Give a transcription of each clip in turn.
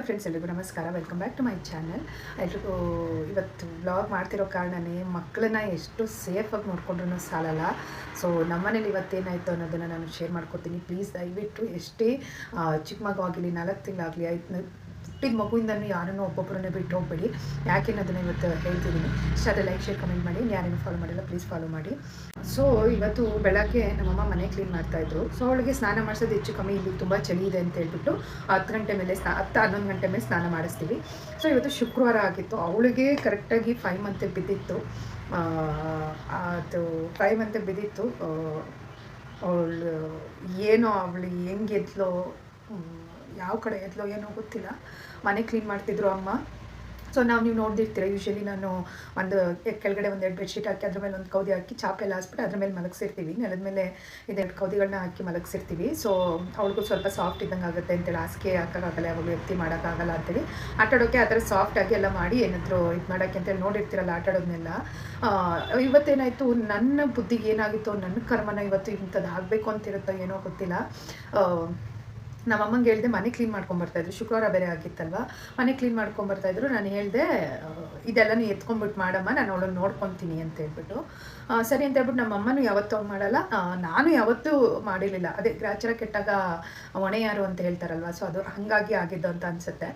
Hello friends ಎಲ್ರಿಗೂ ನಮಸ್ಕಾರ. Welcome back to my channel ಎಲ್ರಿಗೂ ಇವತ್ತು ವ್ಲಾಗ್ ಮಾಡ್ತಿರೋ ಕಾರಣನೇ ಮಕ್ಕಳನ್ನ ಎಷ್ಟು ಸೇಫಾಗಿ ನೋಡ್ಕೊಂಡ್ರೂ ಸಾಲಲ್ಲ. ಸೊ ನಮ್ಮನೇಲಿ ಇವತ್ತೇನಾಯಿತು ಅನ್ನೋದನ್ನು ನಾನು ಶೇರ್ ಮಾಡ್ಕೊತೀನಿ. ಪ್ಲೀಸ್ ದಯವಿಟ್ಟು ಎಷ್ಟೇ ಚಿಕ್ಕ ಮಗು ಆಗಲಿ ನಾಲ್ಕು ತಿಂಗಳಾಗಲಿ ಐದು ಹುಟ್ಟಿದ ಮಗುವಿಂದನೂ ಯಾರನ್ನೂ ಒಬ್ಬೊಬ್ಬರನ್ನೇ ಬಿಟ್ಟು ಹೋಗ್ಬೇಡಿ. ಯಾಕೆ ಅನ್ನೋದನ್ನ ಇವತ್ತು ಹೇಳ್ತಿದ್ದೀನಿ. ಅದೇ ಲೈಕ್ ಶೇರ್ ಕಮೆಂಟ್ ಮಾಡಿ. ಯಾರೇನು ಫಾಲೋ ಮಾಡಿಲ್ಲ ಪ್ಲೀಸ್ ಫಾಲೋ ಮಾಡಿ. ಸೊ ಇವತ್ತು ಬೆಳಗ್ಗೆ ನಮ್ಮಮ್ಮ ಮನೆ ಕ್ಲೀನ್ ಮಾಡ್ತಾಯಿದ್ರು ಸೊ ಅವಳಿಗೆ ಸ್ನಾನ ಮಾಡಿಸೋದು ಹೆಚ್ಚು ಕಮ್ಮಿ ಇಲ್ಲಿ ತುಂಬ ಚಳಿ ಇದೆ ಅಂತ ಹೇಳ್ಬಿಟ್ಟು ಹತ್ತು ಗಂಟೆ ಮೇಲೆ ಸ್ನಾ, ಹತ್ತು, ಹನ್ನೊಂದು ಗಂಟೆ ಮೇಲೆ ಸ್ನಾನ ಮಾಡಿಸ್ತೀವಿ. ಸೊ ಇವತ್ತು ಶುಕ್ರವಾರ ಆಗಿತ್ತು. ಅವಳಿಗೆ ಕರೆಕ್ಟಾಗಿ ಫೈವ್ ಮಂತ್ ಬಿದ್ದಿತ್ತು. ಅದು ಫೈವ್ ಮಂತ್ ಬಿದ್ದಿತ್ತು. ಅವಳು ಏನೋ, ಅವಳು ಹೆಂಗೆ ಎದ್ಲೋ? ಯಾವ ಕಡೆ ಎದ್ಲೋ ಏನೋ ಗೊತ್ತಿಲ್ಲ. ಮನೆ ಕ್ಲೀನ್ ಮಾಡ್ತಿದ್ರು ಅಮ್ಮ. ಸೊ ನಾವು ನೀವು ನೋಡ್ದಿರ್ತೀರ ಯೂಶ್ವಲಿ ನಾನು ಒಂದು ಕೆಳಗಡೆ ಒಂದು ಎರಡು ಬೆಡ್ಶೀಟ್ ಹಾಕಿ, ಅದ್ರ ಮೇಲೆ ಒಂದು ಕೌದಿ ಹಾಕಿ ಚಾಪೆಲ್ಲ ಹಾಸ್ಬಿಟ್ಟು ಅದ್ರ ಮೇಲೆ ಮಲಗಿಸಿರ್ತೀವಿ. ನೆಲದ ಮೇಲೆ ಇದೆರಡು ಕೌದಿಗಳನ್ನ ಹಾಕಿ ಮಲಗಿಸಿರ್ತೀವಿ. ಸೊ ಅವಳಿಗೂ ಸ್ವಲ್ಪ ಸಾಫ್ಟ್ ಇದ್ದಂಗೆ ಆಗುತ್ತೆ ಅಂತೇಳಿ, ಹಾಸಿಗೆ ಹಾಕೋಕ್ಕಾಗಲ್ಲ ಯಾವಾಗಲೂ ಎತ್ತಿ ಮಾಡೋಕ್ಕಾಗಲ್ಲ ಅಂತೇಳಿ. ಆಟಾಡೋಕ್ಕೆ ಆ ಥರ ಸಾಫ್ಟಾಗಿ ಎಲ್ಲ ಮಾಡಿ ಏನಾದರೂ ಇದು ಮಾಡೋಕ್ಕೆ ಅಂತೇಳಿ ನೋಡಿರ್ತೀರಲ್ಲ ಆಟಾಡೋದನ್ನೆಲ್ಲ ಇವತ್ತೇನಾಯಿತು, ನನ್ನ ಬುದ್ಧಿಗೆ ಏನಾಗಿತ್ತು, ನನ್ನ ಕರ್ಮನ ಇವತ್ತು ಇಂಥದ್ದು ಆಗಬೇಕು ಅಂತಿರುತ್ತೋ ಏನೋ ಗೊತ್ತಿಲ್ಲ. ನಮ್ಮ ಅಮ್ಮಂಗೆ ಹೇಳಿದೆ, ಮನೆ ಕ್ಲೀನ್ ಮಾಡ್ಕೊಂಬರ್ತಾಯಿದ್ರು ಶುಕ್ರವಾರ ಬೇರೆ ಆಗಿತ್ತಲ್ವ? ಮನೆ ಕ್ಲೀನ್ ಮಾಡ್ಕೊಂಬರ್ತಾಯಿದ್ರು ನಾನು ಹೇಳಿದೆ ಇದೆಲ್ಲ ನೀ ಎತ್ಕೊಂಡ್ಬಿಟ್ಟು ಮಾಡಮ್ಮ. ನಾನು ಅವಳನ್ನು ನೋಡ್ಕೊತೀನಿ ಅಂತ ಹೇಳ್ಬಿಟ್ಟು. ಸರಿ ಅಂತ ಹೇಳ್ಬಿಟ್ಟು ನಮ್ಮ ಅಮ್ಮನೂ ಯಾವತ್ತೂ ಮಾಡಲ್ಲ. ನಾನು ಯಾವತ್ತೂ ಮಾಡಿರಲಿಲ್ಲ. ಅದೇ ಗ್ರಾಚಾರ ಕೆಟ್ಟಾಗ ಒಣೆಯಾರು ಯಾರು ಅಂತ ಹೇಳ್ತಾರಲ್ವ? ಸೊ, ಅದು ಹಾಗಾಗಿ ಆಗಿದ್ದು ಅಂತ ಅನಿಸುತ್ತೆ.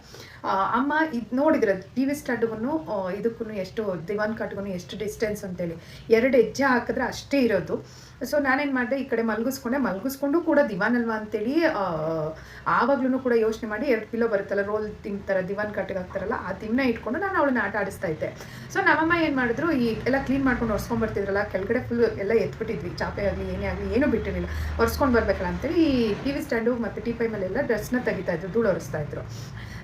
ಅಮ್ಮ ಇದು ನೋಡಿದ್ರೆ ಟಿ ವಿ ಸ್ಟಾರ್ಟ್ಗೂ ಇದಕ್ಕೂ ಎಷ್ಟು, ದಿವಾನ್ ಕಾಟ್ಗೂ ಎಷ್ಟು ಡಿಸ್ಟೆನ್ಸ್ ಅಂತೇಳಿ. ಎರಡು ಹೆಜ್ಜೆ ಹಾಕಿದ್ರೆ ಅಷ್ಟೇ ಇರೋದು. ಸೊ ನಾನೇನು ಮಾಡಿದೆ, ಈ ಕಡೆ ಮಲಗಿಸ್ಕೊಂಡೆ. ಮಲಗಿಸ್ಕೊಂಡು ಕೂಡ ದಿವಾನ್ ಅಲ್ವಾ ಅಂತೇಳಿ ಆವಾಗ್ಲೂ ಕೂಡ ಯೋಚನೆ ಮಾಡಿ ಎರಡು ಪಿಲೋ ಬರುತ್ತಲ್ಲ, ರೋಲ್ ತಿಂತಾರೆ, ದಿವಾನ್ ಕಟ್ಟಿಗೆ ಹಾಕ್ತಾರಲ್ಲ, ಆ ತಿನ್ನ ಇಟ್ಕೊಂಡು ನಾನು ಅವಳನ್ನ ಆಟ ಆಡಿಸ್ತಾ ಇದ್ದೆ. ಸೊ ನಮ್ಮಮ್ಮ ಏನು ಮಾಡಿದ್ರು, ಈ ಎಲ್ಲ ಕ್ಲೀನ್ ಮಾಡ್ಕೊಂಡು ಒರೆಸ್ಕೊಂಡ್ಬರ್ತಿದ್ರಲ್ಲ ಕೆಳಗಡೆ ಫುಲ್ ಎಲ್ಲ ಎತ್ಬಿಟ್ಟಿದ್ವಿ. ಚಾಪೆ ಆಗಲಿ, ಏನೇ ಆಗಲಿ, ಏನೂ ಬಿಟ್ಟಿರಲಿಲ್ಲ. ಒರೆಸ್ಕೊಂಡು ಬರ್ಬೇಕಲ್ಲ ಅಂತೇಳಿ, ಈ ಟಿ ವಿ ಸ್ಟ್ಯಾಂಡು ಮತ್ತು ಟಿ ಪೈ ಮೇಲೆಲ್ಲ ಡ್ರೆಸ್ನ ತೆಗಿತಾ ಇದ್ರು, ಧೂಳು ಒರೆಸ್ತಾ ಇದ್ರು.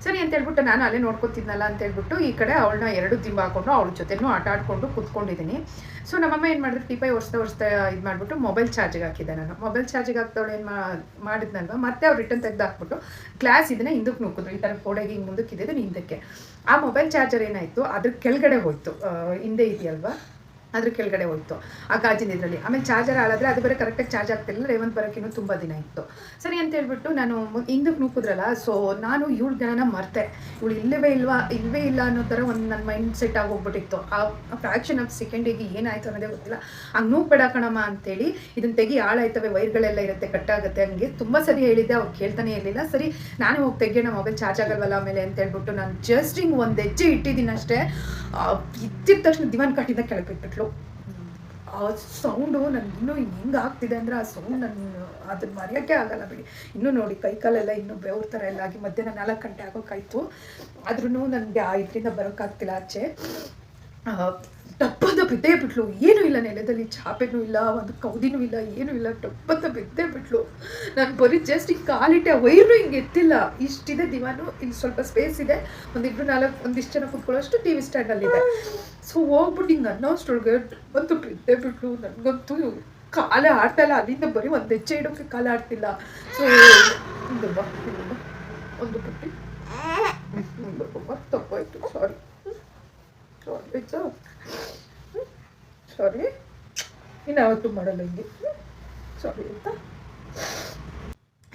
ಸರಿ ಅಂತ ಹೇಳ್ಬಿಟ್ಟು ನಾನು ಅಲ್ಲೇ ನೋಡ್ಕೊತಿದ್ನಲ್ಲ ಅಂತ ಹೇಳ್ಬಿಟ್ಟು ಈ ಕಡೆ ಅವಳನ್ನ ಎರಡು ದಿಂಬ ಹಾಕೊಂಡು ಅವಳ ಜೊತೆನೂ ಆಟ ಆಡ್ಕೊಂಡು ಕೂತ್ಕೊಂಡಿದ್ದೀನಿ. ಸೊ ನಮ್ಮಮ್ಮ ಏನು ಮಾಡಿದ್ರು? ಟಿಪೈ ಒರೆಸ್ತಾ ಒರೆಸ್ತಾ ಇದು ಮಾಡಿಬಿಟ್ಟು ಮೊಬೈಲ್ ಚಾರ್ಜಿಗೆ ಹಾಕಿದ್ದೆ ನಾನು. ಮೊಬೈಲ್ ಚಾರ್ಜಿಗೆ ಹಾಕ್ದವಳು ಏನು ಮಾಡಿದ್ನಲ್ವ? ಮತ್ತೆ ಅವ್ರು ರಿಟರ್ನ್ ತೆಗೆದು ಹಾಕ್ಬಿಟ್ಟು ಗ್ಲಾಸ್ ಇದನ್ನ ಹಿಂದಕ್ಕೆ ನೂಕಿದ್ರು ಈ ಥರ ಫೋಡೆಗೆ ಹಿಂಗೆ ಮುಂದಕ್ಕೆ ಹಿಂದಕ್ಕೆ ಆ ಮೊಬೈಲ್ ಚಾರ್ಜರ್ ಏನಾಯಿತು? ಅದ್ರ ಕೆಳಗಡೆ ಹೋಯಿತು. ಹಿಂದೆ ಇದೆಯಲ್ವಾ? ಅದ್ರ ಕೆಳಗಡೆ ಹೋಯ್ತು ಆ ಗಾಜಿನ ಇದರಲ್ಲಿ. ಆಮೇಲೆ ಚಾರ್ಜರ್ ಹಾಳಾದ್ರೆ ಅದು ಬೇರೆ ಕರೆಕ್ಟಾಗಿ ಚಾರ್ಜ್ ಆಗ್ತಿರಲಿಲ್ಲ ರೇವಂತ್ ಬರೋಕ್ಕಿನ್ನೂ ತುಂಬ ದಿನ ಇತ್ತು. ಸರಿ ಅಂತ ಹೇಳ್ಬಿಟ್ಟು ನಾನು ಹಿಂದಕ್ಕೆ ನೂಕಿದ್ರಲ್ಲ ಸೊ ನಾನು ಇವಳ ಜನನ ಮರ್ತೆ. ಇವಳು ಇಲ್ಲವೇ ಇಲ್ವಾ ಇಲ್ಲವೇ ಇಲ್ಲ ಅನ್ನೋ ಥರ ಒಂದು ನನ್ನ ಮೈಂಡ್ ಸೆಟ್ ಆಗೋಗ್ಬಿಟ್ಟಿತ್ತು ಆ ಫ್ರಾಕ್ಷನ್ ಆಫ್ ಸೆಕೆಂಡಿಗೆ ಏನಾಯಿತು ಅನ್ನೋದೇ ಗೊತ್ತಿಲ್ಲ. ಹಂಗೆ ನೂಕ್ಬೇಡ ಕಣಮ್ಮ ಅಂತೇಳಿ ಇದನ್ನು ತೆಗಿ ಹಾಳಾಯ್ತವೆ, ವೈರ್ಗಳೆಲ್ಲ ಇರುತ್ತೆ, ಕಟ್ಟಾಗುತ್ತೆ. ಹಂಗೆ ತುಂಬ ಸರಿ ಹೇಳಿದ್ದೆ ಅವ್ರು ಕೇಳ್ತಾನೆ ಇರಲಿಲ್ಲ. ಸರಿ, ನಾನೇ ಹೋಗಿ ತೆಗಿಯೋಣ, ಮೊಬೈಲ್ ಚಾರ್ಜ್ ಆಗಲ್ವಲ್ಲ ಆಮೇಲೆ ಅಂತ ಹೇಳ್ಬಿಟ್ಟು ನಾನು ಜಸ್ಟ್ ಹಿಂಗೆ ಒಂದು ಹೆಜ್ಜೆ ಇಟ್ಟಿದ್ದೀನಿ ಅಷ್ಟೇ ತಕ್ಷಣ ದಿವಾನ್ ಕಾಟಿಂದ ಕೆಳಗೆ ಬಿಟ್ಬಿಟ್ಲು. ಆ ಸೌಂಡು ನನಗೆ ಇನ್ನೂ ಹೆಂಗೆ ಆಗ್ತಿದೆ ಅಂದರೆ ಆ ಸೌಂಡ್ ನನ್ನ ಅದನ್ನ ಮರೆಯೋಕ್ಕೆ ಆಗಲ್ಲ ಬಿಡಿ. ಇನ್ನೂ ನೋಡಿ ಕೈ ಕಾಲೆಲ್ಲ ಇನ್ನೂ ಬೆವ್ರ ಥರ ಎಲ್ಲ ಆಗಿ ಮಧ್ಯಾಹ್ನ ನಾಲ್ಕು ಗಂಟೆ ಆಗೋಕ್ಕಾಯ್ತು ಆದ್ರೂ ನನಗೆ ಆ ಇದರಿಂದ ಬರೋಕ್ಕಾಗ್ತಿಲ್ಲ ಆಚೆ. ಟಪ್ಪಂತ ಬಿದ್ದೇ ಬಿಟ್ಲು. ಏನೂ ಇಲ್ಲ ನೆಲದಲ್ಲಿ ಚಾಪೆನೂ ಇಲ್ಲ ಒಂದು ಕೌದಿನೂ ಇಲ್ಲ ಏನೂ ಇಲ್ಲ ಟಪ್ಪಂತ ಬಿದ್ದೇ ಬಿಟ್ಲು. ನಾನು ಬರೀ ಜಸ್ಟ್ ಹಿಂಗೆ ಕಾಲಿಟ್ಟೆ ವೈರು ಹಿಂಗೆ ಎತ್ತಿಲ್ಲ. ಇಷ್ಟಿದೆ ದಿವಾನು ಇಲ್ಲಿ ಸ್ವಲ್ಪ ಸ್ಪೇಸ್ ಇದೆ. ಒಂದಿಬ್ರು ನಾಲ್ಕು ಒಂದಿಷ್ಟು ಜನ ಕುತ್ಕೊಳ್ಳೋಷ್ಟು ಟಿ ವಿ ಸ್ಟ್ಯಾಂಡಲ್ಲಿದೆ ಸೊ ಹೋಗ್ಬಿಟ್ಟು ಹಿಂಗೆ ಅನ್ನೋಷ್ಟೊಳಗೆ ಒಂದು ಬಿದ್ದೇ ಬಿಟ್ಲು. ನನಗಂತೂ ಕಾಲ ಆಡ್ತಾಯಿಲ್ಲ ಅಲ್ಲಿಂದ ಬರೀ ಒಂದು ಹೆಜ್ಜೆ ಇಡೋಕ್ಕೆ ಕಾಲ ಆಡ್ತಿಲ್ಲ. ಸೊ ಒಂದು ಬಾ, ಒಂದು ಬಾ, ಒಂದು ಪುಟ್ಟಿ ತಪ್ಪಾಯ್ತು. ಸಾರಿ ಸಾರಿ ಆಯ್ತಾ? ಸಾರಿ ಇನ್ನು ಯಾವತ್ತೂ ಮಾಡಲ್ಲ ಹಿಂಗೆ. ಸಾರಿ ಆಯ್ತಾ?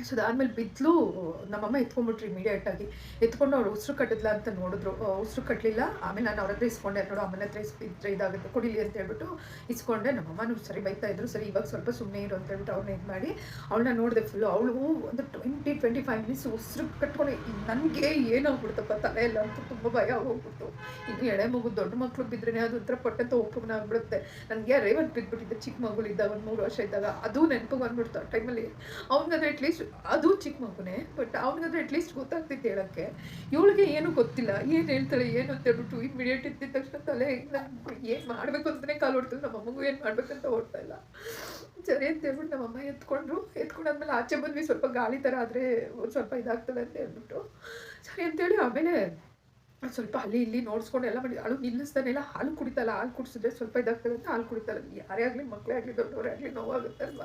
ಸೊ ಅದಾದ್ಮೇಲೆ ಬಿದ್ದಲು ನಮ್ಮಮ್ಮ ಎತ್ಕೊಂಡ್ಬಿಟ್ರಿ ಇಮಿಡಿಯೇಟ್ ಆಗಿ. ಎತ್ಕೊಂಡು ಅವ್ರು ಉಸಿರು ಕಟ್ಟಿದ್ಲ ಅಂತ ನೋಡಿದ್ರು. ಉಸಿರು ಕಟ್ಟಲಿಲ್ಲ ಆಮೇಲೆ ನಾನು ಅವ್ರ ಹತ್ರ ಇಸ್ಕೊಂಡೆ. ನೋಡು, ಅಮ್ಮನ ಹತ್ರ ಇಸ್, ಇದ್ರೆ ಇದಾಗುತ್ತೆ, ಕೊಡಿಲಿ ಅಂತ ಹೇಳ್ಬಿಟ್ಟು ಇಸ್ಕೊಂಡೆ. ನಮ್ಮಮ್ಮನೂ ಸರಿ ಬೈತಾ ಇದ್ರು. ಸರಿ, ಇವಾಗ ಸ್ವಲ್ಪ ಸುಮ್ಮನೆ ಇರು ಅಂತ ಹೇಳ್ಬಿಟ್ಟು ಅವ್ರನ್ನ ಇದು ಮಾಡಿ, ಅವಳನ್ನ ನೋಡಿದೆ ಫುಲ್ಲು ಅವಳು ಒಂದು ಟ್ವೆಂಟಿ ಟ್ವೆಂಟಿ ಫೈವ್ ಮಿನಿಟ್ಸ್ ಉಸಿರು ಕಟ್ಕೊಂಡು ನನಗೆ ಏನಾಗ್ಬಿಡ್ತಪ್ಪ ತಲೆ ಎಲ್ಲ ಅಂತ ತುಂಬ ಭಯ ಹೋಗ್ಬಿಟ್ಟು ಇನ್ನು ಎಳೆ ಮಗು ದೊಡ್ಡ ಮಕ್ಳು ಬಿದ್ದರೆ ಅದು ಒಂಥರ ಪಟ್ಟಂತ ಒಪ್ಪುಗ್ನ ಆಗ್ಬಿಡುತ್ತೆ. ನನಗೆ ರೇವಂತ್ ಬಿದ್ದುಬಿಟ್ಟಿದ್ದೆ ಚಿಕ್ಕ ಮಗುಳಿದ್ದಾಗ ಒಂದು ಮೂರು ವರ್ಷ ಇದ್ದಾಗ. ಅದು ನೆನಪು ಬಂದ್ಬಿಡ್ತು ಆ ಟೈಮಲ್ಲಿ ಅವನ ಅಟ್ಲೀಸ್ಟ್ ಅದು ಚಿಕ್ಕ ಮಗುನೇ ಬಟ್ ಅವನಿಗಾದ್ರೆ ಅಟ್ಲೀಸ್ಟ್ ಗೊತ್ತಾಗ್ತಿತ್ತು ಹೇಳೋಕ್ಕೆ. ಇವಳಿಗೆ ಏನು ಗೊತ್ತಿಲ್ಲ, ಏನು ಹೇಳ್ತಾಳೆ, ಏನು ಅಂತ ಹೇಳ್ಬಿಟ್ಟು ಇಮಿಡಿಯೇಟ್ ಇದ್ದ ತಕ್ಷಣ ತಲೆ ನನ್ಗೆ ಏನು ಮಾಡಬೇಕು ಅಂತಲೇ ಕಾಲು ಹೊಡ್ತದೆ ನಮ್ಮ ಅಮ್ಮಗೂ ಏನು ಮಾಡ್ಬೇಕಂತ ಓಡ್ತಾ ಇಲ್ಲ. ಸರಿ ಅಂತ ಹೇಳ್ಬಿಟ್ಟು ನಮ್ಮಮ್ಮ ಎತ್ಕೊಂಡ್ರು. ಎತ್ಕೊಂಡಾದ್ಮೇಲೆ ಆಚೆ ಬಂದ್ವಿ, ಸ್ವಲ್ಪ ಗಾಳಿ ಥರ ಆದರೆ ಸ್ವಲ್ಪ ಇದಾಗ್ತದೆ ಅಂತ ಹೇಳ್ಬಿಟ್ಟು. ಸರಿ ಅಂತೇಳಿ ಆಮೇಲೆ ಸ್ವಲ್ಪ ಅಲ್ಲಿ ಇಲ್ಲಿ ನೋಡ್ಸ್ಕೊಂಡು ಎಲ್ಲ ಮಾಡಿ ಅಳು ನಿಲ್ಲಿಸ್ತಾನೆಲ್ಲ ಹಾಲು ಕುಡಿತಲ್ಲ, ಹಾಲು ಕುಡಿಸಿದ್ರೆ ಸ್ವಲ್ಪ ಇದಾಗ್ತದೆ ಅಂತ ಹಾಲು ಕುಡಿತಲ್ಲ ಯಾರೇ ಆಗಲಿ, ಮಕ್ಕಳೇ ಆಗಲಿ, ದೊಡ್ಡವರೇ ಆಗಲಿ ನೋವಾಗುತ್ತಲ್ವ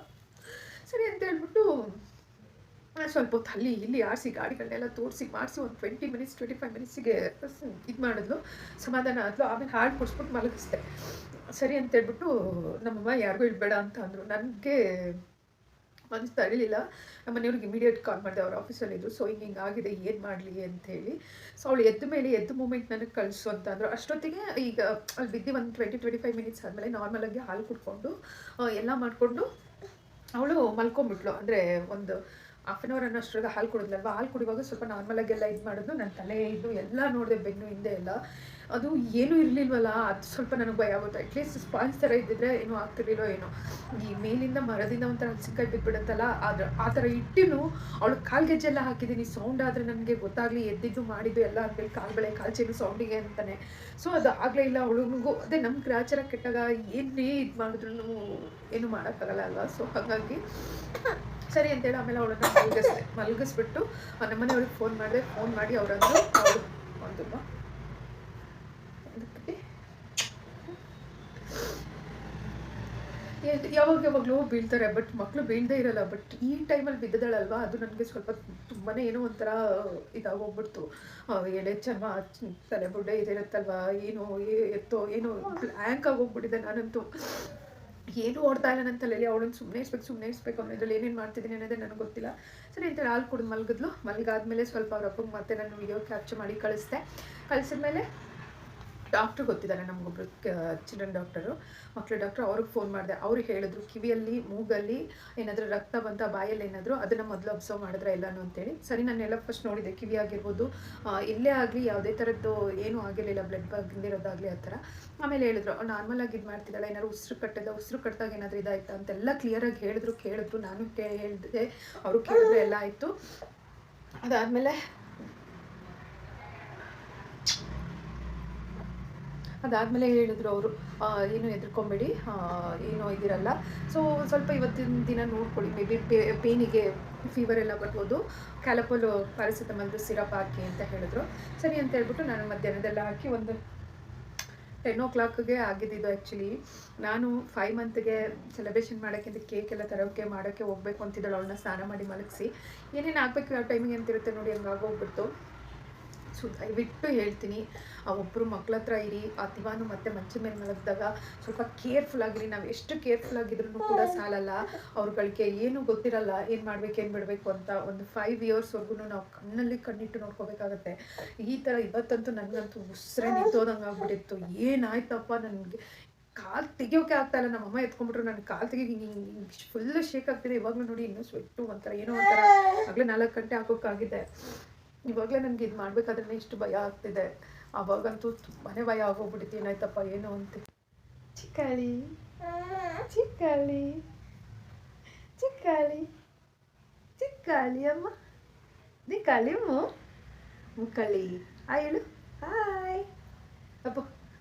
ಸರಿ ಅಂತ ಹೇಳ್ಬಿಟ್ಟು ಸ್ವಲ್ಪ ಹೊತ್ತು ಅಲ್ಲಿ ಇಲ್ಲಿ ಆರಿಸಿ ಗಾಡಿಗಳನ್ನೆಲ್ಲ ತೋರಿಸಿ ಮಾಡಿಸಿ ಒಂದು ಟ್ವೆಂಟಿ ಮಿನಿಟ್ಸ್ ಟ್ವೆಂಟಿ ಫೈವ್ ಮಿನಿಟ್ಸಿಗೆ ಇದು ಮಾಡಿದ್ಲು. ಸಮಾಧಾನ ಆದ್ಲು. ಆಮೇಲೆ ಹಾಡು ಕೊಡಿಸ್ಬಿಟ್ಟು ಮಲಗಿಸ್ದೆ. ಸರಿ ಅಂತ ಹೇಳ್ಬಿಟ್ಟು, ನಮ್ಮಮ್ಮ ಯಾರಿಗೂ ಇಡಬೇಡ ಅಂತ ಅಂದರು. ನನಗೆ ಮನಸ್ಸು ತರಲಿಲ್ಲ ನಮ್ಮ ಮನೆಯವ್ರಿಗೆ ಇಮಿಡಿಯೇಟ್ ಕಾಲ್ ಮಾಡಿದೆ. ಅವ್ರ ಆಫೀಸಲ್ಲಿ ಇದ್ರು. ಸೊ ಹಿಂಗೆ ಹಿಂಗೆ ಆಗಿದೆ. ಏನು ಮಾಡಲಿ ಅಂತೇಳಿ ಸೊ ಅವಳು ಎದ್ದ ಮೇಲೆ ಎದ್ದು ಮೂಮೆಂಟ್ ನನಗೆ ಕಳಿಸು ಅಂತ ಅಂದರು. ಅಷ್ಟೊತ್ತಿಗೆ ಈಗ ಅಲ್ಲಿ ಬಿದ್ದು ಒಂದು ಟ್ವೆಂಟಿ ಟ್ವೆಂಟಿ ಫೈವ್ ಮಿನಿಟ್ಸ್ ಆದಮೇಲೆ ನಾರ್ಮಲಾಗಿ ಹಾಲು ಕುಡ್ಕೊಂಡು ಎಲ್ಲ ಮಾಡಿಕೊಂಡು ಅವಳು ಮಲ್ಕೊಂಡ್ಬಿಟ್ಲು. ಅಂದರೆ ಒಂದು ಹಾಫ್ ಆನ್ ಅವರ್ ಅನ್ನೋಷ್ಟ್ರಾಗ ಹಾಲು ಕುಡಿದ್ಲಲ್ವ ಹಾಲು ಕುಡಿಯುವಾಗ ಸ್ವಲ್ಪ ನಾರ್ಮಲಾಗೆಲ್ಲ ಇದು ಮಾಡಿದ್ನು ನನ್ನ ತಲೆ ಇದು ಎಲ್ಲ ನೋಡಿದೆ, ಬೆನ್ನು ಹಿಂದೆ ಎಲ್ಲ. ಅದು ಏನೂ ಇರಲಿಲ್ವಲ್ಲ, ಅದು ಸ್ವಲ್ಪ ನನಗೆ ಭಯ ಆಗುತ್ತೆ. ಅಟ್ಲೀಸ್ಟ್ ಸ್ಪಾಂಜ್ ಥರ ಇದ್ದಿದ್ರೆ ಏನೂ ಆಗ್ತಿರ್ಲಿಲ್ಲೋ ಏನೋ. ಈ ಮೇಲಿಂದ ಮರದಿಂದ ಒಂಥರ ಹಸಿಕಾಯಿ ಬಿದ್ದುಬಿಡುತ್ತಲ್ಲ ಆದ್ರೆ ಆ ಥರ ಇಟ್ಟಿನೂ ಅವಳು ಕಾಲು ಗೆಜ್ಜೆಲ್ಲ ಹಾಕಿದ್ದೀನಿ. ಸೌಂಡ್ ಆದರೆ ನನಗೆ ಗೊತ್ತಾಗಲಿ, ಎದ್ದಿದ್ದು ಮಾಡಿದ್ದು ಎಲ್ಲ ಅಂದ್ಮೇಲೆ ಕಾಲು ಬೆಳೆ ಸೌಂಡಿಗೆ ಅಂತಾನೆ. ಸೊ ಅದು ಆಗಲೇ ಇಲ್ಲ, ಅವಳಿಗೂ, ಅದೇ ನಮ್ಮ ಗ್ರಾಚಾರ ಕೆಟ್ಟಾಗ ಏನೇ ಇದು ಮಾಡಿದ್ರು ಏನು ಮಾಡೋಕ್ಕಾಗಲ್ಲ ಅಲ್ವಾ? ಸೊ ಹಾಗಾಗಿ ಸರಿ ಅಂತೇಳಿ ಆಮೇಲೆ ಅವಳನ್ನ ಮಲಗಿಸ್ದೆ. ಮಲಗಿಸ್ಬಿಟ್ಟು ನಮ್ಮನೆಯವ್ರಿಗೆ ಫೋನ್ ಮಾಡಿದೆ. ಫೋನ್ ಮಾಡಿ ಅವರಂದ್ರು, ಅವರು ಒಂದು ಯಾವಾಗ ಯಾವಾಗಲೂ ಬೀಳ್ತಾರೆ ಬಟ್ ಮಕ್ಕಳು ಬೀಳದೇ ಇರಲ್ಲ ಬಟ್ ಈ ಟೈಮಲ್ಲಿ ಬಿದ್ದದಳಲ್ವಾ? ಅದು ನನಗೆ ಸ್ವಲ್ಪ ತುಂಬಾ ಏನೋ ಒಂಥರ ಇದಾಗೋಗ್ಬಿಡ್ತು. ಎಳೆ ಚರ್ಮ ತಲೆಬುಡ್ಡೆ ತಲೆ ಬುಡ್ಡೆ ಇದಿರುತ್ತಲ್ವಾ? ಏನೋ ಎತ್ತೋ, ಏನೋ ಬ್ಲ್ಯಾಂಕ್ ಆಗೋಗ್ಬಿಟ್ಟಿದೆ ನಾನಂತೂ. ಏನು ಓಡ್ತಾ ಇಲ್ಲ ನನ್ನ ತಲೆಯಲ್ಲಿ, ಅವಳನ್ನು ಸುಮ್ಮನೆ ಇಸ್ಬೇಕು ಸುಮ್ಮನೆ ಇಸ್ಬೇಕು ಅನ್ನೋದ್ರಲ್ಲಿ ಏನೇನು ಮಾಡ್ತಿದ್ದೀನಿ ಅನ್ನೋದೇ ನನಗೆ ಗೊತ್ತಿಲ್ಲ. ಸರಿ ಅಂತೇಳಿ ಹಾಲು ಕುಡಿದು ಮಲಗಿದ್ಲು. ಮಲಗಾದ್ಮೇಲೆ ಸ್ವಲ್ಪ ಅವ್ರ ಅಪ್ಪಗೆ ಮತ್ತೆ ನಾನು ವಿಡಿಯೋ ಕ್ಯಾಪ್ಚರ್ ಮಾಡಿ ಕಳಿಸ್ದೆ. ಕಳಿಸಿದ್ಮೇಲೆ ಡಾಕ್ಟ್ರ್ ಗೊತ್ತಿದ್ದಾರೆ ನಮಗೊಬ್ರು ಚಿಲ್ಡ್ರನ್ ಡಾಕ್ಟರು. ಮಕ್ಕಳು ಡಾಕ್ಟ್ರು ಅವ್ರಿಗೆ ಫೋನ್ ಮಾಡಿದೆ. ಅವ್ರಿಗೆ ಹೇಳಿದ್ರು, ಕಿವಿಯಲ್ಲಿ, ಮೂಗಲ್ಲಿ ಏನಾದರೂ ರಕ್ತ ಬಂತ, ಬಾಯಲ್ಲಿ ಏನಾದರೂ ಅದನ್ನು ಮೊದಲು ಅಬ್ಸರ್ವ್ ಮಾಡಿದ್ರೆ ಎಲ್ಲನೂ ಅಂತೇಳಿ. ಸರಿ, ನಾನೆಲ್ಲ ಫಸ್ಟ್ ನೋಡಿದೆ. ಕಿವಿ ಆಗಿರ್ಬೋದು ಇಲ್ಲೇ ಆಗಲಿ, ಯಾವುದೇ ಥರದ್ದು ಏನೂ ಆಗಿರಲಿಲ್ಲ ಬ್ಲಡ್ ಬಂದಿರೋದಾಗಲಿ ಆ ಥರ. ಆಮೇಲೆ ಹೇಳಿದ್ರು ನಾರ್ಮಲ್ ಆಗಿ ಇದು ಮಾಡ್ತಿದ್ದಾಳೆ, ಏನಾದ್ರು ಉಸಿರು ಕಟ್ಟದ ಉಸಿರು ಕಟ್ಟಿದಾಗ ಏನಾದರೂ ಇದಾಯ್ತಾ? ಅಂತೆಲ್ಲ ಕ್ಲಿಯರಾಗಿ ಹೇಳಿದ್ರು, ಕೇಳಿದ್ರು. ನಾನು ಹೇಳಿದೆ ಅವರು ಕೇಳಿದ್ರೆ ಎಲ್ಲ ಆಯಿತು. ಅದಾದಮೇಲೆ ಅದಾದಮೇಲೆ ಹೇಳಿದ್ರು ಅವರು ಏನು ಹೆದರ್ಕೊಂಬೇಡಿ ಏನು ಇದಿರಲ್ಲ. ಸೊ ಸ್ವಲ್ಪ ಇವತ್ತಿನ ದಿನ ನೋಡ್ಕೊಳ್ಳಿ ಮೇ ಬಿ ಪೇನಿಗೆ ಫೀವರ್ ಎಲ್ಲ ಬರ್ಬೋದು. ಕ್ಯಾಲಪೋಲು ಪ್ಯಾರಾಸಿಟಮಲ್ದು ಸಿರಪ್ ಹಾಕಿ ಅಂತ ಹೇಳಿದ್ರು. ಸರಿ ಅಂತ ಹೇಳ್ಬಿಟ್ಟು ನಾನು ಮಧ್ಯಾಹ್ನದೆಲ್ಲ ಹಾಕಿ ಒಂದು ಟೆನ್ ಓ ಕ್ಲಾಕ್ಗೆ ಆಗಿದ್ದಿದ್ದು ಆ್ಯಕ್ಚುಲಿ ನಾನು ಫೈವ್ ಮಂತ್ಗೆ ಸೆಲೆಬ್ರೇಷನ್ ಮಾಡೋಕ್ಕಿಂತ ಕೇಕ್ ಎಲ್ಲ ತರೋಕ್ಕೆ ಮಾಡೋಕ್ಕೆ ಹೋಗ್ಬೇಕು ಅಂತಿದ್ದಾಳೆ, ಅವಳನ್ನ ಸ್ನಾನ ಮಾಡಿ ಮಲಗಿಸಿ. ಏನೇನು ಆಗಬೇಕು ಯಾವ ಟೈಮಿಗೆ ಅಂತಿರುತ್ತೆ ನೋಡಿ ಹಂಗಾಗೋಗ್ಬಿಡ್ತು ಸೊ, ದಯವಿಟ್ಟು ಹೇಳ್ತೀನಿ. ಆ ಒಬ್ಬರು ಮಕ್ಳ ಹತ್ರ ಇರಿ, ಆ ದಿವಾನು ಮತ್ತೆ ಮಂಚ ಮೇಲೆ ಮಲಗಿದಾಗ ಸ್ವಲ್ಪ ಕೇರ್ಫುಲ್ ಆಗಿರಿ. ನಾವು ಎಷ್ಟು ಕೇರ್ಫುಲ್ ಆಗಿದ್ರು ಕೂಡ ಸಾಲಲ್ಲ. ಅವ್ರುಗಳಿಗೆ ಏನು ಗೊತ್ತಿರಲ್ಲ. ಏನು ಮಾಡ್ಬೇಕು, ಏನು ಬಿಡಬೇಕು ಅಂತ ಒಂದು ಫೈವ್ ಇಯರ್ಸ್ವರೆಗೂ ನಾವು ಕಣ್ಣಲ್ಲಿ ಕಣ್ಣಿಟ್ಟು ನೋಡ್ಕೋಬೇಕಾಗತ್ತೆ. ಈ ಥರ ಇವತ್ತಂತೂ ನನಗಂತೂ ಉಸಿರೇ ನಿಂತೋದಂಗೆ ಆಗ್ಬಿಟ್ಟಿತ್ತು. ಏನಾಯ್ತಪ್ಪ ನನಗೆ? ಕಾಲು ತೆಗಿಯೋಕೆ ಆಗ್ತಾ ಇಲ್ಲ. ನಮ್ಮ ಅಮ್ಮ ಎತ್ಕೊಂಡ್ಬಿಟ್ರು ನನ್ನ ಕಾಲು ತೆಗಿ ಫುಲ್ ಶೇಕ್ ಆಗ್ತಿದೆ. ಇವಾಗಲೂ ನೋಡಿ ಇನ್ನೂ ಸ್ವೆಟ್ಟು ಒಂಥರ, ಏನೋ ಒಂಥರ. ಆಗಲೇ ನಾಲ್ಕು ಗಂಟೆ ಹಾಕೋಕ್ಕಾಗಿದೆ ಇವಾಗಲೇ ನನಗೆ ಇದು ಮಾಡಬೇಕಾದ್ರೆ ಇಷ್ಟು ಭಯ ಆಗ್ತಿದೆ. ಅವಾಗಂತೂ ತುಂಬಾ ಭಯ ಆಗೋಗ್ಬಿಟ್ಟಿತ್ತು. ಏನಾಯ್ತಪ್ಪ, ಏನು ಅಂತ. ಚಿಕ್ಕಾಳಿ ಚಿಕ್ಕಳಿ ಚಿಕ್ಕಾಳಿ ಚಿಕ್ಕಾಳಿ ಅಮ್ಮ. ನೀ ಅಮ್ಮ. ಮುಕ್ಕಳಿ ಹಾಯ್ ಹೇಳು. ಹಾಯ್ ಅಪ್ಪ.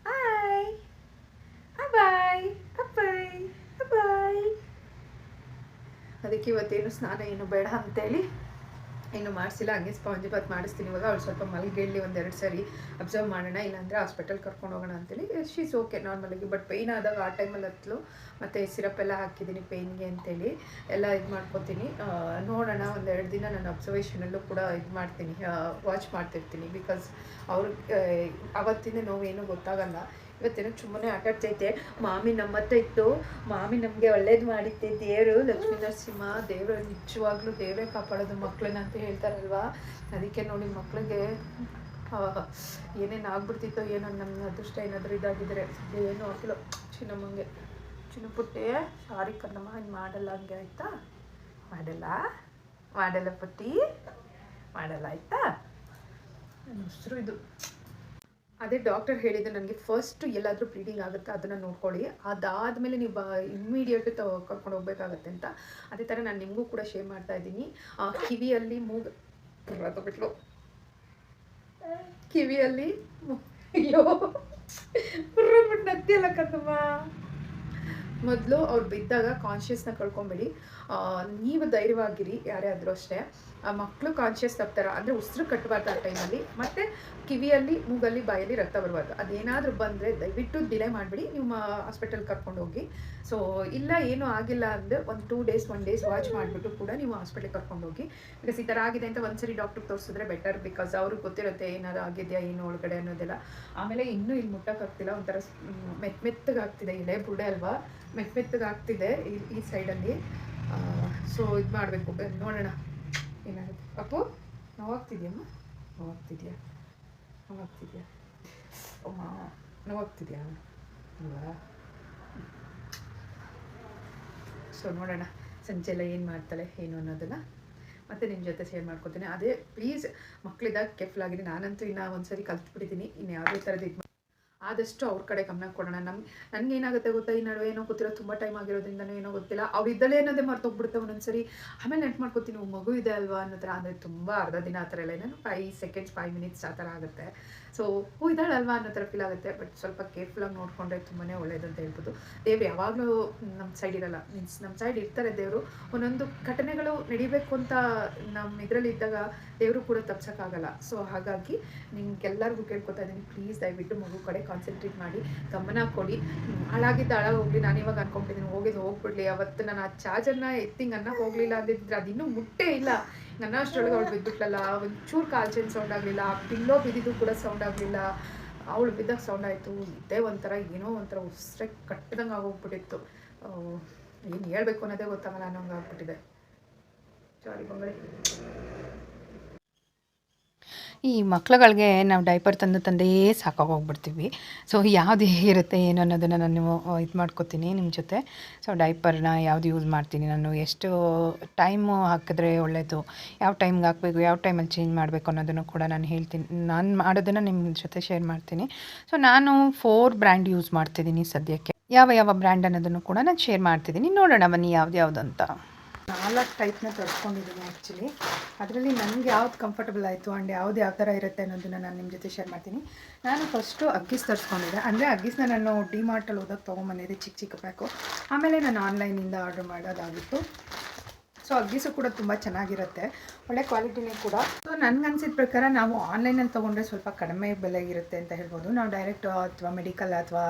ಹಾಯ್ ಅಬಾಯ್ ಅಪ್ಪಾಯ್ ಅಬಾಯ್ ಅದಕ್ಕೆ ಇವತ್ತೇನು ಸ್ನಾನ ಏನು ಬೇಡ ಅಂತೇಳಿ ಏನು ಮಾಡಿಸಿಲ್ಲ, ಹಂಗೆ ಸ್ಪಾಂಜ್ ಬಾತ್ ಮಾಡಿಸ್ತೀನಿ. ಇವಾಗ ಅವಳು ಸ್ವಲ್ಪ ಮಲ್ಗೇಳಿ ಒಂದೆರಡು ಸರಿ ಅಬ್ಸರ್ವ್ ಮಾಡೋಣ, ಇಲ್ಲಾಂದರೆ ಹಾಸ್ಪಿಟಲ್ ಕರ್ಕೊಂಡು ಹೋಗೋಣ ಅಂತೇಳಿ. ಶೀಸ್ ಓಕೆ ನಾರ್ಮಲಾಗಿ ಬಟ್ ಪೇಯ್ನ್ ಆದಾಗ ಆ ಟೈಮಲ್ಲಿ ಹತ್ತಲು ಮತ್ತು ಸಿರಪ್ ಎಲ್ಲ ಹಾಕಿದ್ದೀನಿ ಪೇಯ್ನ್ಗೆ ಅಂತೇಳಿ. ಎಲ್ಲ ಇದು ಮಾಡ್ಕೊತೀನಿ. ನೋಡೋಣ ಒಂದೆರಡು ದಿನ ನಾನು ಅಬ್ಸರ್ವೇಷನಲ್ಲೂ ಕೂಡ ಇದು ಮಾಡ್ತೀನಿ. ವಾಚ್ ಮಾಡ್ತಿರ್ತೀನಿ. ಬಿಕಾಸ್ ಅವ್ರಿಗೆ ಅವತ್ತಿನ ಏನೂ ಗೊತ್ತಾಗಲ್ಲ. ಇವತ್ತೇನೋ ಸುಮ್ಮನೆ ಆಟ ಆಡ್ತೈತೆ. ಮಾಮಿ ನಮ್ಮ ಹತ್ರ ಇತ್ತು. ಮಾಮಿ ನಮಗೆ ಒಳ್ಳೇದು ಮಾಡಿದ್ದೆ. ದೇವರು, ಲಕ್ಷ್ಮೀ ನರಸಿಂಹ, ದೇವರು ನಿಜವಾಗ್ಲೂ ದೇವರೇ ಕಾಪಾಡೋದು ಮಕ್ಕಳನ್ನ ಅಂತ ಹೇಳ್ತಾರಲ್ವಾ? ಅದಕ್ಕೆ ನೋಡಿ ಮಕ್ಕಳಿಗೆ ಏನೇನು ಆಗ್ಬಿಡ್ತಿತ್ತೋ ಏನೋ ನಮ್ಮ ಅದೃಷ್ಟ ಏನಾದರೂ ಇದಾಗಿದ್ರೆ. ಏನು ಆಗಿಲ್ಲ. ಚಿನ್ನಮ್ಮಂಗೆ. ಚಿನ್ನ ಪುಟ್ಟಿ, ಸಾರಿ ಕಣ್ಣಮ್ಮ ಹಿಂಗೆ ಮಾಡಲ್ಲ ಹಂಗೆ ಆಯ್ತಾ? ಮಾಡಲ್ಲ? ಮಾಡಲ್ಲ ಪುಟ್ಟಿ? ಮಾಡಲ್ಲ ಆಯ್ತಾ? ನನ್ನ ಹೆಸರು ಇದು. ಅದೇ ಡಾಕ್ಟರ್ ಹೇಳಿದ್ದು ನನಗೆ ಫಸ್ಟ್ ಎಲ್ಲಾದರೂ ಬ್ಲೀಡಿಂಗ್ ಆಗುತ್ತೆ ಅದನ್ನು ನೋಡ್ಕೊಳ್ಳಿ. ಅದಾದಮೇಲೆ ನೀವು ಬ ಇಮ್ಮಿಡಿಯೇಟ್ ಕರ್ಕೊಂಡು ಹೋಗ್ಬೇಕಾಗತ್ತೆ ಅಂತ. ಅದೇ ಥರ ನಾನು ನಿಮಗೂ ಕೂಡ ಶೇರ್ ಮಾಡ್ತಾ ಇದ್ದೀನಿ. ಕಿವಿಯಲ್ಲಿ ಮೂಗ್ ಬಿಟ್ಲು ಕಿವಿಯಲ್ಲಿ ಅಯ್ಯೋ ಕತ್ತಮ್ಮ ಮೊದಲು ಅವ್ರು ಬಿದ್ದಾಗ ಕಾನ್ಷಿಯಸ್ನ ಕಳ್ಕೊಂಬೇಡಿ. ನೀವು ಧೈರ್ಯವಾಗಿರಿ ಯಾರೇ ಆದರೂ ಅಷ್ಟೇ. ಮಕ್ಕಳು ಕಾನ್ಷಿಯಸ್ ತಪ್ತಾರ ಅಂದರೆ ಉಸಿರು ಕಟ್ಟಬಾರ್ದು ಆ ಟೈಮಲ್ಲಿ ಮತ್ತು ಕಿವಿಯಲ್ಲಿ, ಮೂಗಲ್ಲಿ, ಬಾಯಲ್ಲಿ ರಕ್ತ ಬರಬಾರ್ದು. ಅದೇನಾದರೂ ಬಂದರೆ ದಯವಿಟ್ಟು ಡಿಲೇ ಮಾಡಿಬಿಡಿ. ನಿಮ್ಮ ಹಾಸ್ಪಿಟಲ್ ಕರ್ಕೊಂಡು ಹೋಗಿ. ಸೊ ಇಲ್ಲ, ಏನೂ ಆಗಿಲ್ಲ ಅಂದರೆ ಒಂದು two days one days watch ಮಾಡಿಬಿಟ್ಟು ಕೂಡ ನೀವು ಹಾಸ್ಪಿಟಲ್ಗೆ ಕರ್ಕೊಂಡು ಹೋಗಿ. ಬಿಕಾಸ್ ಈ ಥರ ಆಗಿದೆ ಅಂತ ಒಂದ್ಸರಿ ಡಾಕ್ಟ್ರಿಗೆ ತೋರಿಸಿದ್ರೆ ಬೆಟರ್ ಬಿಕಾಸ್ ಅವ್ರಿಗೆ ಗೊತ್ತಿರುತ್ತೆ ಏನಾದ್ರು ಆಗಿದೆಯಾ, ಏನು ಒಳಗಡೆ ಅನ್ನೋದೆಲ್ಲ. ಆಮೇಲೆ ಇನ್ನೂ ಇಲ್ಲಿ ಮುಟ್ಟಕ್ಕಾಗ್ತಿಲ್ಲ. ಒಂಥರ ಮೆತ್ ಮೆತ್ತಗಾಗ್ತಿದೆ. ಇಲ್ಲೇ ಬುಡೆ ಅಲ್ವಾ? ಮೆತ್ ಮೆತ್ತಗಾಗ್ತಿದೆ ಈ ಈ ಸೈಡಲ್ಲಿ ಸೊ ಇದು ಮಾಡಬೇಕು ನೋಡೋಣ. ಏನಾಗುತ್ತೆ? ಅಪ್ಪು ನೋವಾಗ್ತಿದ್ಯಮ್ಮ ನೋವಾಗ್ತಿದ್ಯಾ ನೋವಾಗ್ತಿದ್ಯಾ ಅಮ್ಮ ನೋವಾಗ್ತಿದ್ಯಾ ಅಲ್ವಾ? ಸೊ ನೋಡೋಣ. ಸಂಜೆ ಎಲ್ಲ ಏನು ಮಾಡ್ತಾಳೆ, ಏನು ಅನ್ನೋದನ್ನು ಮತ್ತೆ ನಿಮ್ಮ ಜೊತೆ ಶೇರ್ ಮಾಡ್ಕೊತೀನಿ. ಅದೇ ಪ್ಲೀಸ್ ಮಕ್ಕಳಿದಾಗ ಕೆಫ್ಲಾಗಿದೆ ನಾನಂತೂ ಇನ್ನೂ ಒಂದು ಸರಿ ಕಲ್ತ್ಬಿಟ್ಟಿದ್ದೀನಿ ಇನ್ನು ಯಾವುದೇ ಥರದ್ದು ಇದು ಆದಷ್ಟು ಅವ್ರ ಕಡೆ ಗಮನ ಕೊಡೋಣ. ನಮ್ಗೆ ನನಗೆ ಏನಾಗುತ್ತೆ ಗೊತ್ತಾ? ಈ ನಡುವೆ ಏನೋ ಗೊತ್ತಿಲ್ಲ, ತುಂಬ ಟೈಮ್ ಆಗಿರೋದ್ರಿಂದನೂ ಏನೋ ಗೊತ್ತಿಲ್ಲ. ಅವ್ರು ಇದ್ದಲ್ಲೇ ಅನ್ನೋದೇ ಮರ್ತೋಗ್ಬಿಡುತ್ತೆ ಒಂದೊಂದ್ಸರಿ. ಆಮೇಲೆ ನೆಟ್ ಮಾಡ್ಕೊತೀನಿ ಮಗು ಇದೆ ಅಲ್ವಾ? ಅನ್ನೋ ಥರ ಅಂದರೆ ತುಂಬ ಅರ್ಧ ದಿನ ಆ ಥರ ಎಲ್ಲ ಏನೋ ಫೈವ್ ಸೆಕೆಂಡ್ಸ್ ಫೈವ್ ಮಿನಿಟ್ಸ್ ಆ ಥರ ಆಗುತ್ತೆ. ಸೊ ಹೂ ಇದ್ದಾಳಲ್ವಾ? ಅನ್ನೋ ಥರ ಫೀಲ್ ಆಗುತ್ತೆ. ಬಟ್ ಸ್ವಲ್ಪ ಕೇರ್ಫುಲ್ಲಾಗಿ ನೋಡಿಕೊಂಡ್ರೆ ತುಂಬಾ ಒಳ್ಳೇದು ಅಂತ ಹೇಳ್ಬೋದು. ದೇವ್ರು ಯಾವಾಗಲೂ ನಮ್ಮ ಸೈಡ್ ಇರಲ್ಲ. ಮೀನ್ಸ್ ನಮ್ಮ ಸೈಡ್ ಇರ್ತಾರೆ ದೇವರು. ಒಂದೊಂದು ಘಟನೆಗಳು ನಡಿಬೇಕು ಅಂತ ನಮ್ಮ ಇದರಲ್ಲಿ ಇದ್ದಾಗ ದೇವರು ಕೂಡ ತಪ್ಸೋಕ್ಕಾಗಲ್ಲ. ಸೊ ಹಾಗಾಗಿ ನಿಮ್ಗೆಲ್ಲರಿಗೂ ಕೇಳ್ಕೊತಾ ಇದ್ದೀನಿ. ಪ್ಲೀಸ್ ದಯವಿಟ್ಟು ಮಗು ಕಡೆ ಕಾನ್ಸಂಟ್ರೇಟ್ ಮಾಡಿ, ಗಮನ ಕೊಡಿ. ಹಾಳಾಗಿದ್ದು ಹಾಳಾಗಿ ಹೋಗ್ಲಿ, ನಾನು ಇವಾಗ ಅನ್ಕೊಂಡಿದ್ದೀನಿ ಹೋಗಿದ್ದು ಹೋಗ್ಬಿಡ್ಲಿ, ಅವತ್ತು ನಾನು ಆ ಚಾರ್ಜರ್ನ ಅನ್ನ ಹೋಗ್ಲಿಲ್ಲ ಅಂದಿದ್ರೆ ಅದು ಇನ್ನೂ ಮುಟ್ಟೇ ಇಲ್ಲ. ನನ್ನ ಅಷ್ಟರೊಳಗೆ ಅವಳು ಬಿದ್ದುಬಿಟ್ಲಲ್ಲ ಒಂಚೂರು ಕಾಲ್ ಚೇನ್ ಸೌಂಡ್ ಆಗಲಿಲ್ಲ ಪಿಲ್ಲೋ ಬಿದ್ದಿದ್ದು ಕೂಡ ಸೌಂಡ್ ಆಗಲಿಲ್ಲ. ಅವಳು ಬಿದ್ದಾಗ ಸೌಂಡ್ ಆಯಿತು, ಇದೇ ಒಂಥರ, ಏನೋ ಒಂಥರ ಉಸ್ರೆ ಕಟ್ಟದಂಗೆ ಆಗೋಗ್ಬಿಟ್ಟಿತ್ತು. ಏನು ಹೇಳ್ಬೇಕು ಅನ್ನೋದೇ ಗೊತ್ತಾಗಲ್ಲ ಅನ್ನೋಂಗೆ ಆಗ್ಬಿಟ್ಟಿದೆ. ಸಾರಿ ಬಂಗಡಿ ಈ ಮಕ್ಳುಗಳಿಗೆ ನಾವು ಡೈಪರ್ ತಂದು ತಂದೇ ಸಾಕಾಗೋಗ್ಬಿಡ್ತೀವಿ ಸೊ ಯಾವುದು ಹೇಗಿರುತ್ತೆ, ಏನು ಅನ್ನೋದನ್ನು ನಾನು ಇದು ಮಾಡ್ಕೊತೀನಿ ನಿಮ್ಮ ಜೊತೆ. ಸೊ ಡೈಪರ್ನ ಯಾವುದು ಯೂಸ್ ಮಾಡ್ತೀನಿ ನಾನು, ಎಷ್ಟು ಟೈಮು ಹಾಕಿದ್ರೆ ಒಳ್ಳೆಯದು ಯಾವ ಟೈಮ್ಗೆ ಹಾಕಬೇಕು, ಯಾವ ಟೈಮಲ್ಲಿ ಚೇಂಜ್ ಮಾಡಬೇಕು ಅನ್ನೋದನ್ನು ಕೂಡ ನಾನು ಹೇಳ್ತೀನಿ, ನಾನು ಮಾಡೋದನ್ನು ನಿಮ್ಮ ಜೊತೆ ಶೇರ್ ಮಾಡ್ತೀನಿ. ಸೊ ನಾನು ಫೋರ್ ಬ್ರ್ಯಾಂಡ್ ಯೂಸ್ ಮಾಡ್ತಿದ್ದೀನಿ ಸದ್ಯಕ್ಕೆ. ಯಾವ ಯಾವ ಬ್ರ್ಯಾಂಡ್ ಅನ್ನೋದನ್ನು ಕೂಡ ನಾನು ಶೇರ್ ಮಾಡ್ತಿದ್ದೀನಿ. ನೋಡೋಣ ಬನ್ನಿ ಯಾವ್ದು ಯಾವ್ದು ಅಂತ. ನಾಲ್ಕು ಟೈಪ್ನ ತರಿಸ್ಕೊಂಡಿದ್ದೀನಿ ಆ್ಯಕ್ಚುಲಿ ಅದರಲ್ಲಿ ನನಗೆ ಯಾವ್ದು ಕಂಫರ್ಟಬಲ್ ಆಯಿತು ಆ್ಯಂಡ್ ಯಾವ್ದು ಯಾವ ಥರ ಇರುತ್ತೆ ಅನ್ನೋದನ್ನು ನಾನು ನಿಮ್ಮ ಜೊತೆ ಶೇರ್ ಮಾಡ್ತೀನಿ. ನಾನು ಫಸ್ಟು ಅಗ್ಗಿಸ್ ತರಿಸ್ಕೊಂಡಿದ್ದೆ. ಅಂದರೆ ಅಗ್ಗಿಸ್ನ ನಾನು ಡಿಮಾರ್ಟಲ್ಲಿ ಹೋದಾಗ ತೊಗೊಂಬಂದಿದ್ದೆ ಚಿಕ್ಕ ಚಿಕ್ಕ ಪ್ಯಾಕು ಆಮೇಲೆ ನಾನು ಆನ್ಲೈನಿಂದ ಆರ್ಡ್ರ್ ಮಾಡೋದಾಗಿತ್ತು. ಸೊ ಅಗ್ಗಿಸು ಕೂಡ ತುಂಬ ಚೆನ್ನಾಗಿರುತ್ತೆ. ಒಳ್ಳೆ ಕ್ವಾಲಿಟಿನೇ ಕೂಡ. ಸೊ ನನಗನ್ಸಿದ ಪ್ರಕಾರ ನಾವು ಆನ್ಲೈನಲ್ಲಿ ತೊಗೊಂಡ್ರೆ ಸ್ವಲ್ಪ ಕಡಿಮೆ ಬೆಲೆ ಇರುತ್ತೆ ಅಂತ ಹೇಳ್ಬೋದು. ನಾವು ಡೈರೆಕ್ಟ್ ಅಥವಾ ಮೆಡಿಕಲ್ ಅಥವಾ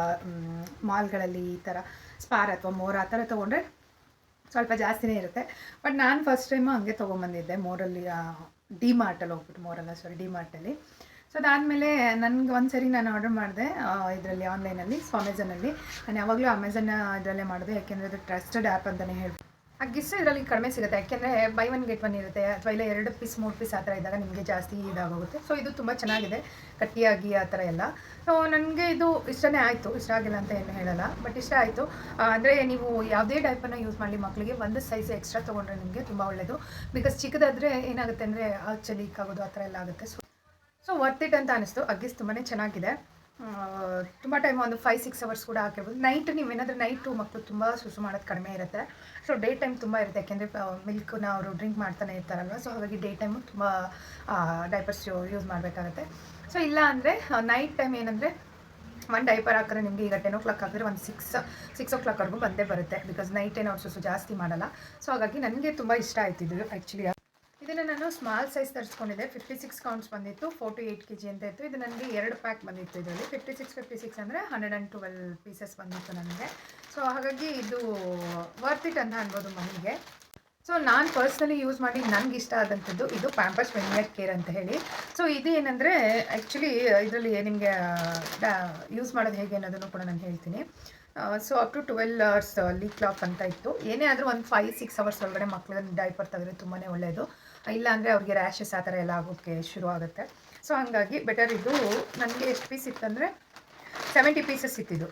ಮಾಲ್ಗಳಲ್ಲಿ ಈ ಥರ ಸ್ಪಾರ್ ಅಥವಾ ಮೋರ್ ಆ ಥರ ತೊಗೊಂಡ್ರೆ ಸ್ವಲ್ಪ ಜಾಸ್ತಿನೇ ಇರುತ್ತೆ. ಬಟ್ ನಾನು ಫಸ್ಟ್ ಟೈಮು ಹಂಗೆ ತೊಗೊಂಬಂದಿದ್ದೆ, ಮೋರಲ್ಲಿ ಡಿ ಮಾರ್ಟಲ್ಲಿ ಹೋಗ್ಬಿಟ್ಟು, ಮೋರಲ್ಲ ಸಾರಿ ಡಿ ಮಾರ್ಟಲ್ಲಿ ಸೊ ಅದಾದಮೇಲೆ ನನಗೆ ಒಂದು ಸರಿ ನಾನು ಆರ್ಡರ್ ಮಾಡಿದೆ ಇದರಲ್ಲಿ ಆನ್ಲೈನಲ್ಲಿ ಸೊ ಅಮೆಝಾನಲ್ಲಿ ನಾನು ಯಾವಾಗಲೂ ಅಮೆಝಾನ್ ಇದರಲ್ಲೇ ಮಾಡಿದೆ, ಯಾಕೆಂದರೆ ಅದು ಟ್ರಸ್ಟೆಡ್ ಆ್ಯಪ್ ಅಂತಲೇ ಹೇಳ್ಬೋದು. ಆ ಗಿಸ್ ಇದರಲ್ಲಿ ಕಡಿಮೆ ಸಿಗುತ್ತೆ, ಯಾಕೆಂದರೆ ಬೈ ಒನ್ ಗೆಟ್ ಒನ್ ಇರುತ್ತೆ, ಅಥವಾ ಇಲ್ಲ ಎರಡು ಪೀಸ್ ಮೂರು ಪೀಸ್ ಆ ಥರ ಇದ್ದಾಗ ನಿಮಗೆ ಜಾಸ್ತಿ ಇದಾಗೋಗುತ್ತೆ. ಸೊ ಇದು ತುಂಬ ಚೆನ್ನಾಗಿದೆ ಕಟ್ಟಿಯಾಗಿ ಆ ಥರ ಎಲ್ಲ. ಸೊ ನನಗೆ ಇದು ಇಷ್ಟನೇ ಆಯಿತು, ಇಷ್ಟ ಆಗಿಲ್ಲ ಅಂತ ಏನು ಹೇಳಲ್ಲ ಬಟ್ ಇಷ್ಟ ಆಯಿತು. ಅಂದರೆ ನೀವು ಯಾವುದೇ ಟೈಪನ್ನು ಯೂಸ್ ಮಾಡಲಿ ಮಕ್ಕಳಿಗೆ ಒಂದು ಸೈಜ್ ಎಕ್ಸ್ಟ್ರಾ ತೊಗೊಂಡ್ರೆ ನಿಮಗೆ ತುಂಬ ಒಳ್ಳೆಯದು ಬಿಕಾಸ್ ಚಿಕ್ಕದಾದರೆ ಏನಾಗುತ್ತೆ ಅಂದರೆ ಆಚೆ ಲೀಕ್ ಆಗೋದು ಆ ಥರ ಎಲ್ಲ ಆಗುತ್ತೆ. ಸೊ ಸೊ ವರ್ತ್ ಇಟ್ ಅಂತ ಅನಿಸ್ತು. ಅಗ್ಗಿಸ್ ತುಂಬಾ ಚೆನ್ನಾಗಿದೆ. ತುಂಬ ಟೈಮ್ ಒಂದು ಫೈವ್ ಸಿಕ್ಸ್ ಅವರ್ಸ್ ಕೂಡ ಹಾಕಿರ್ಬೋದು. ನೈಟ್ ನೀವೇನಾದರೂ ನೈಟು ಮಕ್ಕಳು ತುಂಬ ಸುಸು ಮಾಡೋದು ಕಡಿಮೆ ಇರುತ್ತೆ. ಸೊ ಡೇ ಟೈಮ್ ತುಂಬ ಇರುತ್ತೆ. ಯಾಕೆಂದರೆ ಮಿಲ್ಕ್ನ ಅವರು ಡ್ರಿಂಕ್ ಮಾಡ್ತಾನೆ ಇರ್ತಾರಲ್ವ? ಸೊ ಹಾಗಾಗಿ ಡೇ ಟೈಮು ತುಂಬ ಡೈಪರ್ಸ್ ಯೂಸ್ ಮಾಡಬೇಕಾಗತ್ತೆ. ಸೊ ಇಲ್ಲ ಅಂದರೆ ನೈಟ್ ಟೈಮ್ ಏನಂದರೆ, ಒಂದು ಡೈಪರ್ ಹಾಕಿದ್ರೆ ನಿಮಗೆ ಈಗ ಟೆನ್ ಓ ಕ್ಲಾಕ್ ಹಾಕಿದ್ರೆ ಒಂದು ಸಿಕ್ಸ್ ಸಿಕ್ಸ್ ಓ ಕ್ಲಾಕ್ವರೆಗೂ ಬಂದೇ ಬರುತ್ತೆ. ಬಿಕಾಸ್ ನೈಟ್ ಏನು ಅವ್ರು ಸುಸು ಜಾಸ್ತಿ ಮಾಡಲ್ಲ. ಸೊ ಹಾಗಾಗಿ ನನಗೆ ತುಂಬ ಇಷ್ಟ ಆಯ್ತಿದ್ದು ಆ್ಯಕ್ಚುಲಿ ಇದನ್ನು ನಾನು ಸ್ಮಾಲ್ ಸೈಜ್ ತರಿಸ್ಕೊಂಡಿದ್ದೆ. ಫಿಫ್ಟಿ ಸಿಕ್ಸ್ ಕೌಂಟ್ಸ್ ಬಂದಿತ್ತು ಫೋರ್ಟಿ ಏಯ್ಟ್ ಕೆ ಜಿ ಅಂತ ಇತ್ತು. ಇದು ನನಗೆ ಎರಡು ಪ್ಯಾಕ್ ಬಂದಿತ್ತು ಇದರಲ್ಲಿ. ಫಿಫ್ಟಿ ಸಿಕ್ಸ್ ಫಿಫ್ಟಿ ಸಿಕ್ಸ್ ಅಂದರೆ ಹಂಡ್ರೆಡ್ ಆ್ಯಂಡ್ ಟ್ವೆಲ್ ಪೀಸಸ್ ಬಂದಿತ್ತು ನನಗೆ. ಸೊ ಹಾಗಾಗಿ ಇದು ವರ್ತ್ ಇಟ್ ಅಂತ ಅನ್ಬೋದು ಮನೆಗೆ. ಸೊ ನಾನು ಪರ್ಸ್ನಲಿ ಯೂಸ್ ಮಾಡಿ ನನಗೆ ಇಷ್ಟ ಆದಂಥದ್ದು ಇದು ಪ್ಯಾಂಪರ್ಸ್ ವೆನಿಯರ್ ಕೇರ್ ಅಂತ ಹೇಳಿ. ಸೊ ಇದು ಏನಂದರೆ ಆ್ಯಕ್ಚುಲಿ ಇದರಲ್ಲಿ ನಿಮಗೆ ಯೂಸ್ ಮಾಡೋದು ಹೇಗೆ ಅನ್ನೋದನ್ನು ಕೂಡ ನಾನು ಹೇಳ್ತೀನಿ. So up to twelve hours leak lock ಅಂತ ಇತ್ತು. ಏನೇ ಆದರೂ ಒಂದು ಫೈವ್ ಸಿಕ್ಸ್ ಅವರ್ಸ್ ಒಳಗಡೆ ಮಕ್ಕಳನ್ನ ಡೈಪರ್ ತೆಗೆದ್ರೆ ತುಂಬಾ ಒಳ್ಳೆಯದು ಇಲ್ಲ ಅಂದರೆ ಅವ್ರಿಗೆ ರ್ಯಾಷಸ್ ಆ ಥರ ಎಲ್ಲ ಆಗೋಕ್ಕೆ ಶುರು ಆಗುತ್ತೆ. ಸೊ ಹಾಗಾಗಿ ಬೆಟರ್ ಇದು ನನಗೆ ಎಷ್ಟು ಪೀಸ್ ಇತ್ತಂದರೆ seventy pieces ಇತ್ತಿದ್ದು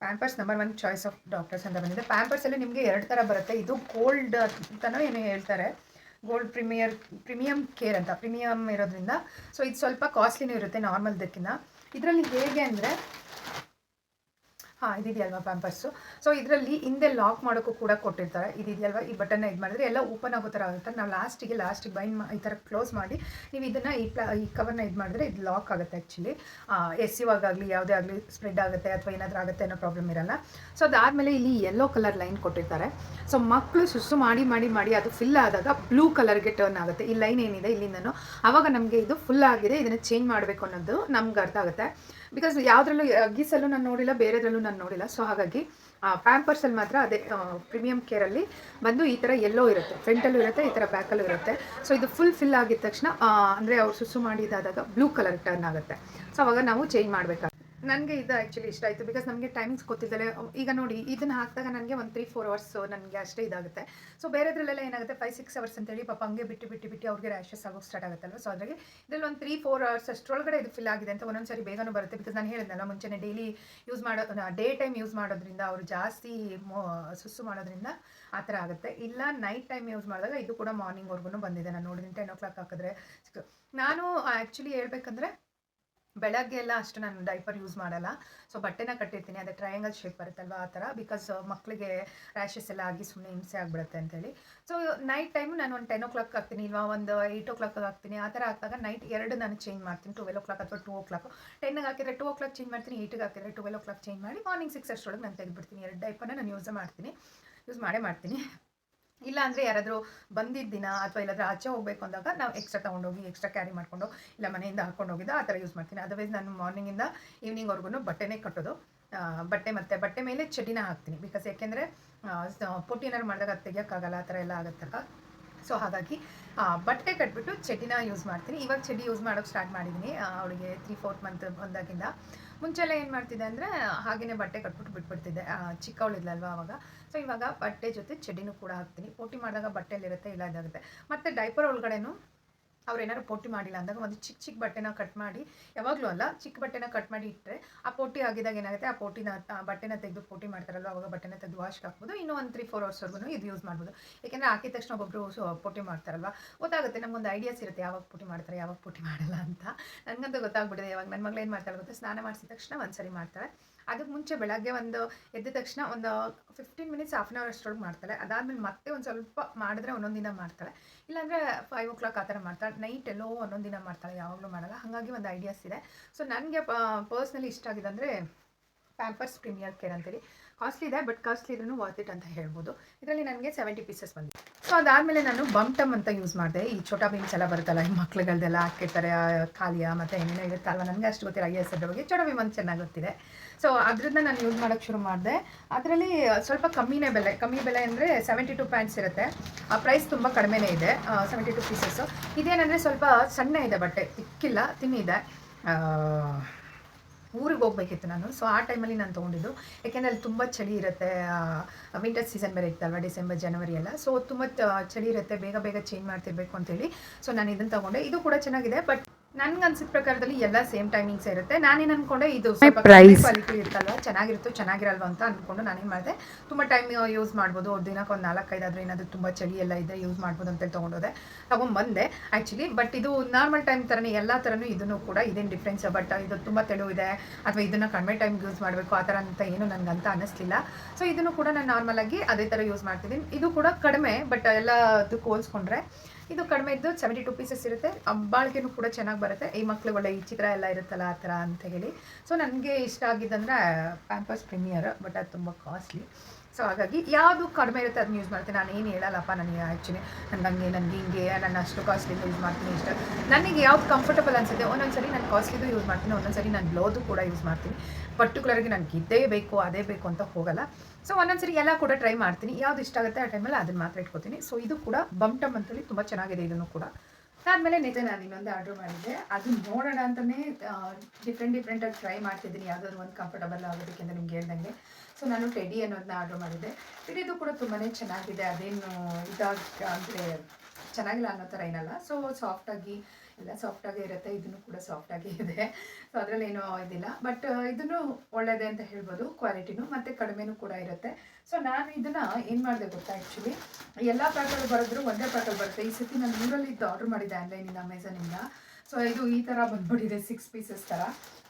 Pampers number one choice of doctors ಅಂತ ಬಂದಿದೆ. ಪ್ಯಾಂಪರ್ಸಲ್ಲಿ ನಿಮಗೆ ಎರಡು ಥರ ಬರುತ್ತೆ. ಇದು ಗೋಲ್ಡ್ ಅಂತಲೂ ಏನೋ ಹೇಳ್ತಾರೆ. ಗೋಲ್ಡ್ ಪ್ರೀಮಿಯರ್ ಪ್ರೀಮಿಯಮ್ ಕೇರ್ ಅಂತ. ಪ್ರೀಮಿಯಮ್ ಇರೋದ್ರಿಂದ. ಸೊ ಇದು ಸ್ವಲ್ಪ ಕಾಸ್ಟ್ಲಿನೂ ಇರುತ್ತೆ ನಾರ್ಮಲ್ದಕ್ಕಿಂತ ಇದರಲ್ಲಿ ಹೇಗೆ ಅಂದರೆ ಹಾಂ, ಇದಿದೆಯಲ್ವಾ ಪ್ಯಾಂಪರ್ಸು ಸೊ ಇದರಲ್ಲಿ ಹಿಂದೆ ಲಾಕ್ ಮಾಡೋಕ್ಕೂ ಕೂಡ ಕೊಟ್ಟಿರ್ತಾರೆ. ಇದಿದೆಯಲ್ವಾ? ಈ ಬಟನ್ನ ಇದು ಮಾಡಿದ್ರೆ ಎಲ್ಲ ಓಪನ್ ಆಗೋ ಥರ ಆಗುತ್ತೆ. ನಾವು ಲಾಸ್ಟಿಗೆ ಲಾಸ್ಟಿಗೆ ಮಾ ಈ ಥರ ಕ್ಲೋಸ್ ಮಾಡಿ ನೀವು ಇದನ್ನು ಈ ಪ್ಲಾ ಈ ಕವರ್ನ ಇದು ಮಾಡಿದ್ರೆ ಇದು ಲಾಕ್ ಆಗುತ್ತೆ ಆ್ಯಕ್ಚುಲಿ ಎಸ್ಸಿವಾಗಲಿ ಯಾವುದೇ ಆಗಲಿ ಸ್ಪ್ರೆಡ್ ಆಗುತ್ತೆ ಅಥವಾ ಏನಾದರೂ ಆಗುತ್ತೆ ಅನ್ನೋ ಪ್ರಾಬ್ಲಮ್ ಇರಲ್ಲ. ಸೊ ಅದಾದಮೇಲೆ ಇಲ್ಲಿ ಯೆಲ್ಲೋ ಕಲರ್ ಲೈನ್ ಕೊಟ್ಟಿರ್ತಾರೆ. ಸೊ ಮಕ್ಕಳು ಸುಸ್ಸು ಮಾಡಿ ಮಾಡಿ ಮಾಡಿ ಅದು ಫಿಲ್ ಆದಾಗ ಬ್ಲೂ ಕಲರ್ಗೆ ಟರ್ನ್ ಆಗುತ್ತೆ. ಈ ಲೈನ್ ಏನಿದೆ ಇಲ್ಲಿಂದನೂ. ಆವಾಗ ನಮಗೆ ಇದು ಫುಲ್ ಆಗಿದೆ, ಇದನ್ನು ಚೇಂಜ್ ಮಾಡಬೇಕು ಅನ್ನೋದು ನಮ್ಗೆ ಅರ್ಥ ಆಗುತ್ತೆ. ಬಿಕಾಸ್ ಯಾವುದ್ರಲ್ಲೂ ಗೀಸಲ್ಲೂ ನಾನು ನೋಡಿಲ್ಲ, ಬೇರೆದ್ರಲ್ಲೂ ನಾನು ನೋಡಿಲ್ಲ. ಸೊ ಹಾಗಾಗಿ ಪ್ಯಾಂಪರ್ಸಲ್ಲಿ ಮಾತ್ರ ಅದೇ ಪ್ರೀಮಿಯಂ ಕೇರಲ್ಲಿ ಬಂದು ಈ ಥರ ಎಲ್ಲೋ ಇರುತ್ತೆ. ಫ್ರಂಟಲ್ಲೂ ಇರುತ್ತೆ, ಈ ಥರ ಬ್ಯಾಕಲ್ಲೂ ಇರುತ್ತೆ. ಸೊ ಇದು ಫುಲ್ ಫಿಲ್ ಆಗಿದ ತಕ್ಷಣ ಅಂದರೆ ಅವ್ರು ಸುಸು ಮಾಡಿದಾದಾಗ ಬ್ಲೂ ಕಲರ್ ಟರ್ನ್ ಆಗುತ್ತೆ. ಸೊ ಅವಾಗ ನಾವು ಚೇಂಜ್ ಮಾಡಬೇಕಾಗುತ್ತೆ. ನನಗೆ ಇದು ಆ್ಯಕ್ಚುಲಿ ಇಷ್ಟ ಆಯಿತು ಬಿಕಾಸ್ ನಮಗೆ ಟೈಮಿಂಗ್ಸ್ ಗೊತ್ತಿದ್ದಲೆ ಈಗ ನೋಡಿ, ಇದನ್ನು ಹಾಕಿದಾಗ ನನಗೆ ಒಂದು ತ್ರೀ ಫೋರ್ ಅವರ್ಸ್ ನನಗೆ ಅಷ್ಟೇ ಇದಾಗುತ್ತೆ. ಸೊ ಬೇರೆದ್ರಲ್ಲೆಲ್ಲ ಏನಾಗುತ್ತೆ ಫೈವ್ ಸಿಕ್ಸ್ ಅವರ್ಸ್ ಅಂತೇಳಿ ಪಾಪ ಹಂಗೆ ಬಿಟ್ಟು ಬಿಟ್ಟು ಬಿಟ್ಟು ಅವ್ರಿಗೆ ರ್ಯಾಶಸ್ ಆಗೋಕೆ ಸ್ಟಾರ್ಟ್ ಆಗುತ್ತಲ್ವ? ಸೊ ಅದ್ರಾಗೆ ಇದರಲ್ಲಿ ಒಂದು ತ್ರೀ ಫೋರ್ ಅವರ್ಸ್ ಅಷ್ಟರೊಳಗಡೆ ಇದು ಫಿಲ್ ಆಗಿದೆ ಅಂತ ಒಂದೊಂದು ಸಾರಿ ಬೇಗನೂ ಬರುತ್ತೆ. ಬಿಕಾಸ್ ನಾನು ಹೇಳಿದ್ನಲ್ಲ, ಮುಂಚೆನೆ ಡೈಲಿ ಯೂಸ್ ಮಾಡೋ ಡೇ ಟೈಮ್ ಯೂಸ್ ಮಾಡೋದ್ರಿಂದ ಅವರು ಜಾಸ್ತಿ ಸುಸ್ಸು ಮಾಡೋದ್ರಿಂದ ಆ ಥರ ಆಗುತ್ತೆ. ಇಲ್ಲ ನೈಟ್ ಟೈಮ್ ಯೂಸ್ ಮಾಡಿದಾಗ ಇದು ಕೂಡ ಮಾರ್ನಿಂಗ್ವರೆಗೂ ಬಂದಿದೆ. ನಾನು ನೋಡಿದ್ರೆ ಟೆನ್ ಓ ಕ್ಲಾಕ್ ಹಾಕಿದ್ರೆ. ನಾನು ಆ್ಯಕ್ಚುಲಿ ಹೇಳ್ಬೇಕಂದ್ರೆ ಬೆಳಗ್ಗೆ ಎಲ್ಲ ಅಷ್ಟು ನಾನು ಡೈಪರ್ ಯೂಸ್ ಮಾಡಲ್ಲ. ಸೊ ಬಟ್ಟೆನ ಕಟ್ಟಿರ್ತೀನಿ. ಅದೇ ಟ್ರಯಾಂಗಲ್ ಶೇಪ್ ಬರುತ್ತಲ್ವ ಆ ಥರ? ಬಿಕಾಸ್ ಮಕ್ಕಳಿಗೆ ರ್ಯಾಶಸ್ ಎಲ್ಲ ಆಗಿ ಸುಮ್ಮನೆ ಹಿಂಸೆ ಆಗಿಬಿಡುತ್ತೆ ಅಂತೇಳಿ. ಸೊ ನೈಟ್ ಟೈಮು ನಾನು ಒಂದು ಟೆನ್ ಓ ಕ್ಲಾಕ್ ಹಾಕ್ತೀನಿ ಇಲ್ವಾ? ಒಂದು ಏಯ್ಟ್ ಓ ಕ್ಲಾಕ್ ಹಾಕ್ತೀನಿ. ಆ ಥರ ಹಾಕಿದಾಗ ನೈಟ್ ಎರಡು ನಾನು ಚೇಂಜ್ ಮಾಡ್ತೀನಿ. ಟ್ವೆಲ್ ಓ ಕ್ಲಾಕ್ ಅಥವಾ ಟು ಓ ಕ್ಲಾಕ್ ಟೆನ್ಗೆ ಹಾಕಿದ್ರೆ ಟೂ ಓ ಕ್ಲಾಕ್ ಚೇಂಜ್ ಮಾಡ್ತೀನಿ ಏಯ್ಟಿಗೆ ಹಾಕಿದ್ರೆ ಟ್ವೆಲ್ ಓ ಕ್ಲಾಕ್ ಚೇಂಜ್ ಮಾಡಿ ಮಾರ್ನಿಂಗ್ ಸಿಕ್ಸ್ ಅಷ್ಟರೊಳಗೆ ನಾನು ತೆಗೆದುಬಿಡ್ತೀನಿ. ಎರಡು ಡೈಪರ್ನ ನಾನು ಯೂಸ್ ಮಾಡ್ತೀನಿ. ಯೂಸ್ ಮಾಡೇ ಮಾಡ್ತೀನಿ. ಇಲ್ಲ ಅಂದರೆ ಯಾರಾದರೂ ಬಂದಿದ್ದ ದಿನ ಅಥವಾ ಇಲ್ಲಾದ್ರೆ ಆಚೆ ಹೋಗಬೇಕು ಅಂದಾಗ ನಾವು ಎಕ್ಸ್ಟ್ರಾ ತೊಗೊಂಡೋಗಿ ಎಕ್ಸ್ಟ್ರಾ ಕ್ಯಾರಿ ಮಾಡಿಕೊಂಡು, ಇಲ್ಲ ಮನೆಯಿಂದ ಹಾಕೊಂಡು ಹೋಗಿದ್ದು ಆ ಥರ ಯೂಸ್ ಮಾಡ್ತೀನಿ. ಅದರ್ವೈಸ್ ನಾನು ಮಾರ್ನಿಂಗಿಂದ ಈವ್ನಿಂಗ್ವರೆಗೂ ಬಟ್ಟೆನೇ ಕಟ್ಟೋದು. ಬಟ್ಟೆ ಮತ್ತು, ಬಟ್ಟೆ ಮೇಲೆ ಚಡಿನ ಹಾಕ್ತೀನಿ. ಬಿಕಾಸ್ ಯಾಕೆಂದರೆ ಪುಟ್ಟಿನಾರು ಮಾಡಿದಾಗ ಅದು ತೆಗಿಯೋಕ್ಕಾಗಲ್ಲ, ಆ ಥರ ಎಲ್ಲ ಆಗುತ್ತಲ್ಲ. ಸೊ ಹಾಗಾಗಿ ಬಟ್ಟೆ ಕಟ್ಬಿಟ್ಟು ಚಡಿನ ಯೂಸ್ ಮಾಡ್ತೀನಿ. ಇವಾಗ ಚಡಿ ಯೂಸ್ ಮಾಡೋಕ್ಕೆ ಸ್ಟಾರ್ಟ್ ಮಾಡಿದ್ದೀನಿ ಅವಳಿಗೆ ತ್ರೀ ಫೋರ್ತ್ ಮಂತ್ ಬಂದಾಗಿಂದ. ಮುಂಚೆಲ್ಲ ಏನು ಮಾಡ್ತಿದ್ದೆ ಅಂದರೆ ಹಾಗೆಯೇ ಬಟ್ಟೆ ಕಟ್ಬಿಟ್ಟು ಬಿಟ್ಬಿಡ್ತಿದ್ದೆ. ಚಿಕ್ಕವಳಿದ್ಲಲ್ವ ಅವಾಗ. ಸೊ ಇವಾಗ ಬಟ್ಟೆ ಜೊತೆ ಚಡಿನೂ ಕೂಡ ಹಾಕ್ತೀನಿ. ಪೋಟಿ ಮಾಡಿದಾಗ ಬಟ್ಟೆಯಲ್ಲಿರುತ್ತೆ, ಇಲ್ಲ ಇದಾಗುತ್ತೆ. ಮತ್ತು ಡೈಪರ್ ಒಳಗಡೆನೂ ಅವ್ರು ಏನಾದ್ರು ಪೋಟಿ ಮಾಡಿಲ್ಲ, ಅಂದಾಗ ಒಂದು ಚಿಕ್ಕ ಚಿಕ್ಕ ಬಟ್ಟೆನ ಕಟ್ ಮಾಡಿ, ಯಾವಾಗಲೂ ಅಲ್ಲ ಚಿಕ್ಕ ಬಟ್ಟೆನ ಕಟ್ ಮಾಡಿ ಇಟ್ಟರೆ ಆ ಪೋಟಿ ಆಗಿದಾಗ ಏನಾಗುತ್ತೆ, ಆ ಪೋಟಿನ, ಆ ಬಟ್ಟೆನ ತೆಗೆದು ಪೋಟಿ ಮಾಡ್ತಾರಲ್ವ, ಅವಾಗ ಬಟ್ಟೆನ ತೆಗೆದು ವಾಶ್ಗೆ ಹಾಕ್ಬೋದು, ಇನ್ನೂ ಒಂದು ತ್ರೀ ಫೋರ್ ಅವರ್ಸ್ವರೆಗೂ ಇದು ಯೂಸ್ ಮಾಡ್ಬೋದು. ಯಾಕೆಂದರೆ ಹಾಕಿದ ತಕ್ಷಣ ಒಬ್ಬೊಬ್ಬರು ಸೊ, ಪೋಟಿ ಮಾಡ್ತಾರಲ್ವ, ಗೊತ್ತಾಗುತ್ತೆ ನಮಗೊಂದು ಐಡಿಯಾಸ್ ಇರುತ್ತೆ, ಯಾವಾಗ ಪೋಟಿ ಮಾಡ್ತಾರೆ, ಯಾವಾಗ ಪೋಟಿ ಮಾಡಲ್ಲ ಅಂತ. ನನಗಂತೂ ಗೊತ್ತಾಗ್ಬಿಟ್ಟಿದೆ, ಯಾವಾಗ ನನ್ನ ಮಗಳು ಏನು ಮಾಡ್ತಾಳೆ ಗೊತ್ತಾ, ಸ್ನಾನ ಮಾಡಿಸಿದ ತಕ್ಷಣ ಒಂದ್ಸರಿ ಮಾಡ್ತಾಳೆ ಅದಕ್ಕೆ ಮುಂಚೆ ಬೆಳಗ್ಗೆ ಒಂದು ಎದ್ದ ತಕ್ಷಣ ಒಂದು fifteen minutes half an hour ಅಷ್ಟೊಳಗೆ ಮಾಡ್ತಾಳೆ ಅದಾದಮೇಲೆ ಮತ್ತೆ ಒಂದು ಸ್ವಲ್ಪ ಮಾಡಿದ್ರೆ ಒಂದೊಂದು ದಿನ ಮಾಡ್ತಾಳೆ ಇಲ್ಲಾಂದರೆ ಫೈವ್ ಓ ಕ್ಲಾಕ್ ಆ ಥರ ಮಾಡ್ತಾಳೆ ನೈಟ್ ಎಲ್ಲೋ ಒಂದೊಂದು ದಿನ ಮಾಡ್ತಾಳೆ ಯಾವಾಗಲೂ ಮಾಡಲ್ಲ. ಹಾಗಾಗಿ ಒಂದು ಐಡಿಯಾಸ್ ಇದೆ. ಸೊ ನನಗೆ ಪರ್ಸ್ನಲಿ ಇಷ್ಟ ಆಗಿದೆ ಅಂದರೆ ಪ್ಯಾಂಪರ್ಸ್ ಪ್ರೀಮಿಯರ್ ಕೇರ್ ಅಂತೇಳಿ. ಕಾಸ್ಟ್ಲಿ ಇದೆ ಬಟ್ ಕಾಸ್ಟ್ಲಿ ಇದ್ರೂ ವರ್ತ್ ಇಟ್ ಅಂತ ಹೇಳ್ಬೋದು. ಇದರಲ್ಲಿ ನನಗೆ ಸೆವೆಂಟಿ ಪೀಸಸ್ ಬಂದಿದೆ. ಸೊ ಅದಾದಮೇಲೆ ನಾನು ಬಮ್ಟಮ್ ಅಂತ ಯೂಸ್ ಮಾಡಿದೆ. ಈ ಛೋಟಾ ಬೀನ್ಸ್ ಎಲ್ಲ ಬರುತ್ತಲ್ಲ, ಈ ಮಕ್ಳುಗಳದೆಲ್ಲ ಹಾಕಿರ್ತಾರೆ ಖಾಲಿಯ ಮತ್ತು ಏನೇನೋ ಇರುತ್ತಲ್ಲ, ನನಗೆ ಅಷ್ಟು ಗೊತ್ತಿಲ್ಲ ಐ ಎಸ್ ಅದ್ರ ಬಗ್ಗೆ ಛೋಟಾ ಬೀಮ್ ಅಂತ ಚೆನ್ನಾಗಿ ಗೊತ್ತಿದೆ. ಸೊ ಅದರಿಂದ ನಾನು ಯೂಸ್ ಮಾಡೋಕ್ಕೆ ಶುರು ಮಾಡಿದೆ. ಅದರಲ್ಲಿ ಸ್ವಲ್ಪ ಕಮ್ಮಿನೇ ಬೆಲೆ, ಕಮ್ಮಿ ಬೆಲೆ ಅಂದರೆ ಸೆವೆಂಟಿ ಟು ಪ್ಯಾಂಟ್ಸ್ ಇರುತ್ತೆ. ಆ ಪ್ರೈಸ್ ತುಂಬ ಕಡಿಮೆನೇ ಇದೆ ಸೆವೆಂಟಿ ಟು ಪೀಸಸ್ಸು ಇದೇನಂದರೆ ಸ್ವಲ್ಪ ಸಣ್ಣ ಇದೆ ಬಟ್ಟೆ, ತಿಕ್ಕಿಲ್ಲ, ತಿನ್ನಿದೆ. ಊರಿಗೆ ಹೋಗ್ಬೇಕಿತ್ತು ನಾನು. ಸೊ ಆ ಟೈಮಲ್ಲಿ ನಾನು ತೊಗೊಂಡಿದ್ದು. ಯಾಕೆಂದರೆ ಅಲ್ಲಿ ತುಂಬ ಚಳಿ ಇರುತ್ತೆ. ವಿಂಟರ್ ಸೀಸನ್ ಬೇರೆ ಇತ್ತಲ್ವ ಡಿಸೆಂಬರ್ ಜನವರಿ ಎಲ್ಲ. ಸೊ ತುಂಬ ಚಳಿ ಇರುತ್ತೆ. ಬೇಗ ಬೇಗ ಚೇಂಜ್ ಮಾಡ್ತಿರ್ಬೇಕು ಅಂತೇಳಿ. ಸೊ ನಾನು ಇದನ್ನು ತೊಗೊಂಡೆ. ಇದು ಕೂಡ ಚೆನ್ನಾಗಿದೆ ಬಟ್ ನನ್ಗೆ ಅನ್ಸಿದ ಪ್ರಕಾರದಲ್ಲಿ ಎಲ್ಲ ಸೇಮ್ ಟೈಮಿಂಗ್ಸ್ ಇರುತ್ತೆ. ನಾನೇನು ಅನ್ಕೊಂಡೆ ಇದು ಸ್ವಲ್ಪ. ಕ್ವಾಲಿಟಿ ಇರ್ತಲ್ಲ ಚೆನ್ನಾಗಿರುತ್ತೋ ಚೆನ್ನಾಗಿರಲ್ವ ಅಂತ ಅಂದ್ಕೊಂಡು ನಾನೇನು ಮಾಡಿದೆ. ತುಂಬ ಟೈಮ್ ಯೂಸ್ ಮಾಡ್ಬೋದು. ದಿನಕ್ಕೆ ಒಂದು ನಾಲ್ಕೈದಾದ್ರೆ ಏನಾದರೂ ತುಂಬ ಚಳಿ ಎಲ್ಲ ಇದೆ ಯೂಸ್ ಮಾಡ್ಬೋದು ಅಂತೇಳಿ ತೊಗೊಂಡೋದೆ. ತೊಗೊಂಬಂದೆ ಆ್ಯಕ್ಚುಲಿ ಬಟ್ ಇದು ನಾರ್ಮಲ್ ಟೈಮ್ ಥರನೇ ಎಲ್ಲ ಥರನೂ ಇದನ್ನು ಕೂಡ ಇದೇನು ಡಿಫ್ರೆನ್ಸ್ ಬಟ್ ಇದು ತುಂಬ ತೆಳು ಇದೆ. ಅಥವಾ ಇದನ್ನು ಕಡಿಮೆ ಟೈಮ್ ಯೂಸ್ ಮಾಡಬೇಕು. ಆ ಥರ ಅಂತ ಏನು ನನಗೆ ಅಂತ ಅನ್ನಿಸ್ಲಿಲ್ಲ ಸೊ ಇದನ್ನು ಕೂಡ ನಾನು ನಾರ್ಮಲ್ ಆಗಿ ಅದೇ ಥರ ಯೂಸ್ ಮಾಡ್ತಿದ್ದೀನಿ. ಇದು ಕೂಡ ಕಡಿಮೆ ಬಟ್ ಎಲ್ಲದಕ್ಕೂ ಹೋಲಿಸ್ಕೊಂಡ್ರೆ ಇದು ಕಡಿಮೆ ಇದ್ದು ಸೆವೆಂಟಿ ಟು ಪೀಸಸ್ ಇರುತ್ತೆ ಬಾಳಿಕೆನೂ ಕೂಡ ಚೆನ್ನಾಗಿ ಬರುತ್ತೆ. ಈ ಮಕ್ಳು ಒಳ್ಳೆ ಈ ಚಿತ್ರ ಎಲ್ಲ ಇರುತ್ತಲ್ಲ ಆ ಥರ ಅಂತ ಹೇಳಿ. ಸೊ ನನಗೆ ಇಷ್ಟ ಆಗಿದ್ದಂದ್ರೆ ಪ್ಯಾಂಪರ್ಸ್ ಪ್ರೀಮಿಯರ್ ಬಟ್ ಅದು ತುಂಬ ಕಾಸ್ಟ್ಲಿ ಸೊ ಹಾಗಾಗಿ ಯಾವುದು ಕಡಿಮೆ ಇರುತ್ತೆ ಅದನ್ನ ಯೂಸ್ ಮಾಡ್ತೀನಿ. ನಾನು ಏನು ಹೇಳಲ್ಲಪ್ಪ, ನನಗೆ ಆ್ಯಕ್ಚುಲಿ ನನಗೆ ನನಗೆ ಹಿಂಗೆ ನಾನು ಅಷ್ಟು ಕಾಸ್ಟ್ಲಿದು ಯೂಸ್ ಮಾಡ್ತೀನಿ, ಇಷ್ಟ. ನನಗೆ ಯಾವ್ದು ಕಂಫರ್ಟಬಲ್ ಅನಿಸುತ್ತೆ ಒಂದೊಂದು ಸರಿ ನಾನು ಕಾಸ್ಟ್ಲಿದು ಯೂಸ್ ಮಾಡ್ತೀನಿ, ಒಂದೊಂದ್ಸರಿ ನಾನು ಗ್ಲೋದು ಕೂಡ ಯೂಸ್ ಮಾಡ್ತೀನಿ. ಪರ್ಟಿಕ್ಯುಲರ್ಗೆ ನನಗೆ ಇದ್ದೇ ಬೇಕು, ಅದೇ ಬೇಕು ಅಂತ ಹೋಗಲ್ಲ. ಸೊ ಒಂದೊಂದ್ಸರಿ ಎಲ್ಲ ಕೂಡ ಟ್ರೈ ಮಾಡ್ತೀನಿ. ಯಾವ್ದು ಇಷ್ಟ ಆಗುತ್ತೆ ಆ ಟೈಮಲ್ಲಿ ಅದನ್ನು ಮಾತ್ರ ಇಟ್ಕೋತೀನಿ. ಸೊ ಇದು ಕೂಡ ಬಂಟಮ್ ಅಂತೇಳಿ ತುಂಬ ಚೆನ್ನಾಗಿದೆ ಇದನ್ನು ಕೂಡ. ಅದಾದಮೇಲೆ ನಿಜ ನಾನು ಇನ್ನೊಂದು ಆರ್ಡ್ರ್ ಮಾಡಿದ್ದೆ. ಅದನ್ನ ನೋಡೋಣ ಅಂತಲೇ ಡಿಫ್ರೆಂಟ್ ಡಿಫ್ರೆಂಟಾಗಿ ಟ್ರೈ ಮಾಡ್ತಿದ್ದೀನಿ. ಯಾವುದಾದ್ರು ಒಂದು ಕಂಫರ್ಟಬಲ್ ಆಗೋದಕ್ಕೆ ಅಂತ ನಿಮ್ಗೆ ಹೇಳ್ದಂಗೆ. ಸೊ ನಾನು ಟೆಡಿ ಅನ್ನೋದನ್ನ ಆರ್ಡ್ರ್ ಮಾಡಿದ್ದೆ. ಟೆಡಿದು ಕೂಡ ತುಂಬಾ ಚೆನ್ನಾಗಿದೆ. ಅದೇನು ಇದಾಗ, ಅಂದರೆ ಚೆನ್ನಾಗಿಲ್ಲ ಅನ್ನೋ ಥರ ಏನಲ್ಲ. ಸೊ ಸಾಫ್ಟಾಗಿ ಎಲ್ಲ ಸಾಫ್ಟಾಗೇ ಇರುತ್ತೆ, ಇದನ್ನು ಕೂಡ ಸಾಫ್ಟಾಗೇ ಇದೆ. ಸೊ ಅದರಲ್ಲಿ ಏನೋ ಇದಿಲ್ಲ. ಬಟ್ ಇದನ್ನು ಒಳ್ಳೆಯದೇ ಅಂತ ಹೇಳ್ಬೋದು ಕ್ವಾಲಿಟಿನೂ ಮತ್ತು ಕಡಿಮೆನೂ ಕೂಡ ಇರುತ್ತೆ. ಸೊ ನಾನು ಇದನ್ನು ಏನು ಮಾಡಿದೆ ಗೊತ್ತಾ ಆ್ಯಕ್ಚುಲಿ ಎಲ್ಲ ಪ್ಯಾಕಲ್ಲಿ ಬರೆದ್ರು ಒಂದೇ ಪ್ಯಾಕಲ್ಲಿ ಬರುತ್ತೆ. ಈ ಸತಿ ನಾನು ನೂರಲ್ಲಿ ಇದ್ದು ಆರ್ಡ್ರ್ ಮಾಡಿದ್ದೆ ಆನ್ಲೈನಿಂದ ಅಮೆಝಾನಿಂದ ಸೊ ಇದು ಈ ಥರ ಬಂದ್ಬಿಟ್ಟಿದೆ ಸಿಕ್ಸ್ ಪೀಸಸ್ ಥರ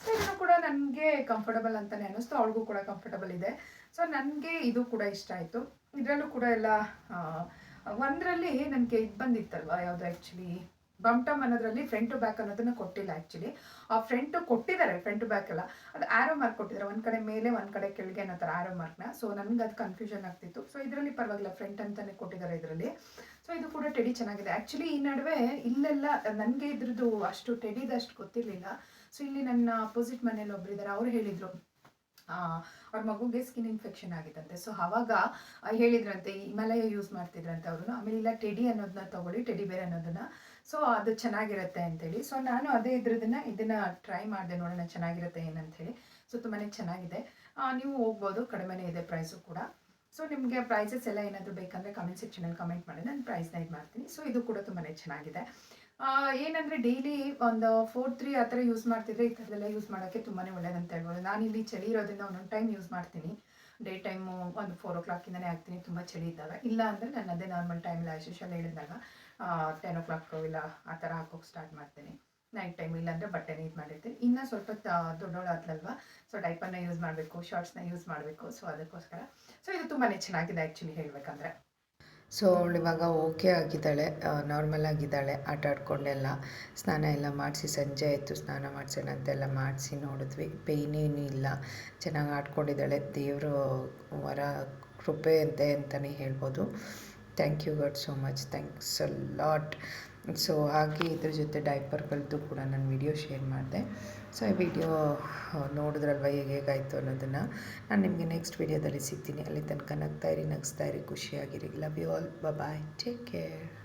ಸೊ ಇದನ್ನು ಕೂಡ ನನಗೆ ಕಂಫರ್ಟಬಲ್ ಅಂತಲೇ ಅನ್ನಿಸ್ತು, ಅವಳಿಗೂ ಕೂಡ ಕಂಫರ್ಟಬಲ್ ಇದೆ. ಸೊ ನನಗೆ ಇದು ಕೂಡ ಇಷ್ಟ ಆಯಿತು. ಇದರಲ್ಲೂ ಕೂಡ ಎಲ್ಲ ಒಂದರಲ್ಲಿ ನನಗೆ ಇದು ಬಂದಿತ್ತಲ್ವ, ಯಾವುದು ಆ್ಯಕ್ಚುಲಿ ಬಂಟಮ್ ಅನ್ನೋದ್ರಲ್ಲಿ ಫ್ರಂಟ್ ಟು ಬ್ಯಾಕ್ ಅನ್ನೋದನ್ನ ಕೊಟ್ಟಿಲ್ಲ ಆ್ಯಕ್ಚುಲಿ ಆ ಫ್ರಂಟ್ ಕೊಟ್ಟಿದ್ದಾರೆ ಫ್ರಂಟ್ ಟು ಬ್ಯಾಕ್ ಎಲ್ಲ. ಅದು ಆರೋ ಮಾರ್ಕ್ ಕೊಟ್ಟಿದ್ದಾರೆ, ಒಂದು ಕಡೆ ಮೇಲೆ, ಒಂದು ಕಡೆ ಕೆಳಗೆ ಅನ್ನೋ ಥರ ಆರೋ ಮಾರ್ಕ್ನ ಸೊ ನನಗೆ ಅದು ಕನ್ಫ್ಯೂಷನ್ ಆಗ್ತಿತ್ತು. ಸೊ ಇದರಲ್ಲಿ ಪರವಾಗಿಲ್ಲ ಫ್ರಂಟ್ ಅಂತಲೇ ಕೊಟ್ಟಿದ್ದಾರೆ ಇದರಲ್ಲಿ. ಸೊ ಇದು ಕೂಡ ಟೆಡಿ ಚೆನ್ನಾಗಿದೆ. ಆ್ಯಕ್ಚುಲಿ ಈ ನಡುವೆ ಇಲ್ಲೆಲ್ಲ, ನನಗೆ ಇದ್ರದ್ದು ಅಷ್ಟು ಟೆಡಿದಷ್ಟು ಗೊತ್ತಿರಲಿಲ್ಲ. ಸೊ ಇಲ್ಲಿ ನನ್ನ ಅಪೋಸಿಟ್ ಮನೇಲಿ ಒಬ್ರು ಇದ್ದಾರೆ ಅವ್ರು ಹೇಳಿದರು. ಅವ್ರ ಮಗುಗೆ ಸ್ಕಿನ್ ಇನ್ಫೆಕ್ಷನ್ ಆಗಿತ್ತಂತೆ ಸೊ ಅವಾಗ ಹೇಳಿದ್ರಂತೆ ಹಿಮಾಲಯ ಯೂಸ್ ಮಾಡ್ತಿದ್ರಂತೆ ಅವರು ಆಮೇಲೆ ಇಲ್ಲ ಟೆಡಿ ಅನ್ನೋದನ್ನ ತಗೊಳ್ಳಿ ಟೆಡಿ ಬೇರ್ ಅನ್ನೋದನ್ನ. ಸೊ ಅದು ಚೆನ್ನಾಗಿರುತ್ತೆ ಅಂತೇಳಿ. ಸೊ ನಾನು ಅದೇ ಇದ್ರದನ್ನ ಇದನ್ನ ಟ್ರೈ ಮಾಡಿದೆ ನೋಡೋಣ ಚೆನ್ನಾಗಿರುತ್ತೆ ಏನಂತ ಹೇಳಿ ಸೊ ತುಂಬಾ ಚೆನ್ನಾಗಿದೆ ನೀವು ಹೋಗ್ಬೋದು. ಕಡಿಮೆನೇ ಇದೆ ಪ್ರೈಸು ಕೂಡ. ಸೊ ನಿಮಗೆ ಪ್ರೈಸಸ್ ಎಲ್ಲ ಏನಾದರೂ ಬೇಕಂದರೆ ಕಮೆಂಟ್ ಸೆಕ್ಷನಲ್ಲಿ ಕಮೆಂಟ್ ಮಾಡಿ. ನಾನು ಪ್ರೈಸ್ನ ಇದು ಮಾಡ್ತೀನಿ ಸೊ ಇದು ಕೂಡ ತುಂಬಾ ಚೆನ್ನಾಗಿದೆ. ಏನಂದ್ರೆ ಡೈಲಿ ಒಂದು ಫೋರ್ ತ್ರೀ ಆ ಥರ ಯೂಸ್ ಮಾಡ್ತಿದ್ರೆ ಈ ಥರದೆಲ್ಲ ಯೂಸ್ ಮಾಡೋಕ್ಕೆ ತುಂಬಾ ಒಳ್ಳೇದಂತ ಹೇಳ್ಬೋದು. ನಾನು ಇಲ್ಲಿ ಚಳಿ ಇರೋದ್ರಿಂದ ಒಂದೊಂದು ಟೈಮ್ ಯೂಸ್ ಮಾಡ್ತೀನಿ. ಡೇ ಟೈಮು ಒಂದು ಫೋರ್ ಓ ಕ್ಲಾಕಿಂದನೇ ಹಾಕ್ತೀನಿ ತುಂಬ ಚಳಿ ಇದ್ದಾಗ. ಇಲ್ಲ ಅಂದರೆ ನಾನು ಅದೇ ನಾರ್ಮಲ್ ಟೈಮಲ್ಲಿ ಯೂಶಲ್ ಹೇಳಿದಾಗ ಟೆನ್ ಓ ಕ್ಲಾಕ್ ಇಲ್ಲ, ಆ ಥರ ಹಾಕೋಕೆ ಸ್ಟಾರ್ಟ್ ಮಾಡ್ತೀನಿ. ನೈಟ್ ಟೈಮ್ ಇಲ್ಲಾಂದರೆ ಬಟ್ಟೆನ ಇದು ಮಾಡಿರ್ತೀನಿ. ಇನ್ನೂ ಸ್ವಲ್ಪ ದೊಡ್ಡೋಳಾದ್ಲಲ್ವಾ ಸೊ ಡೈಪನ್ನ ಯೂಸ್ ಮಾಡಬೇಕು ಶಾರ್ಟ್ಸ್ನ ಯೂಸ್ ಮಾಡಬೇಕು ಸೊ ಅದಕ್ಕೋಸ್ಕರ. ಸೊ ಇದು ತುಂಬಾ ಚೆನ್ನಾಗಿದೆ ಆ್ಯಕ್ಚುಲಿ ಹೇಳಬೇಕಂದ್ರೆ. ಸೊ ಅವಳು ಇವಾಗ ಓಕೆ ಆಗಿದ್ದಾಳೆ ನಾರ್ಮಲ್ ಆಗಿದ್ದಾಳೆ, ಆಟ ಆಡ್ಕೊಂಡೆಲ್ಲ. ಸ್ನಾನ ಎಲ್ಲ ಮಾಡಿಸಿ, ಸಂಜೆ ಆಯಿತು, ಸ್ನಾನ ಮಾಡಿಸೋಣ ಅಂತೆಲ್ಲ ಮಾಡಿಸಿ ನೋಡಿದ್ವಿ. ಪೇಯ್ನ್ ಏನೂ ಇಲ್ಲ. ಚೆನ್ನಾಗಿ ಆಡ್ಕೊಂಡಿದ್ದಾಳೆ. ದೇವರು ವರ ಕೃಪೆ ಅಂತೆ ಅಂತಲೇ ಹೇಳ್ಬೋದು. Thank you God so much thanks a lot so ಹಾಗೆ ಇದ್ರ ಜೊತೆ ಡೈಪರ್ಗಳದ್ದು ಕೂಡ ನಾನು ವಿಡಿಯೋ ಶೇರ್ ಮಾಡಿದೆ. ಸೊ ಈ ವಿಡಿಯೋ ನೋಡಿದ್ರಲ್ವ ಹೇಗೆ ಹೇಗಾಯಿತು ಅನ್ನೋದನ್ನು. ನಾನು ನಿಮಗೆ ನೆಕ್ಸ್ಟ್ ವಿಡಿಯೋದಲ್ಲಿ ಸಿಗ್ತೀನಿ. ಅಲ್ಲಿ ತನಕ ನಗ್ತಾ ಇರಿ, ನಗಿಸ್ತಾ ಇರಿ. ಖುಷಿಯಾಗಿರಿ. Love you all bye take care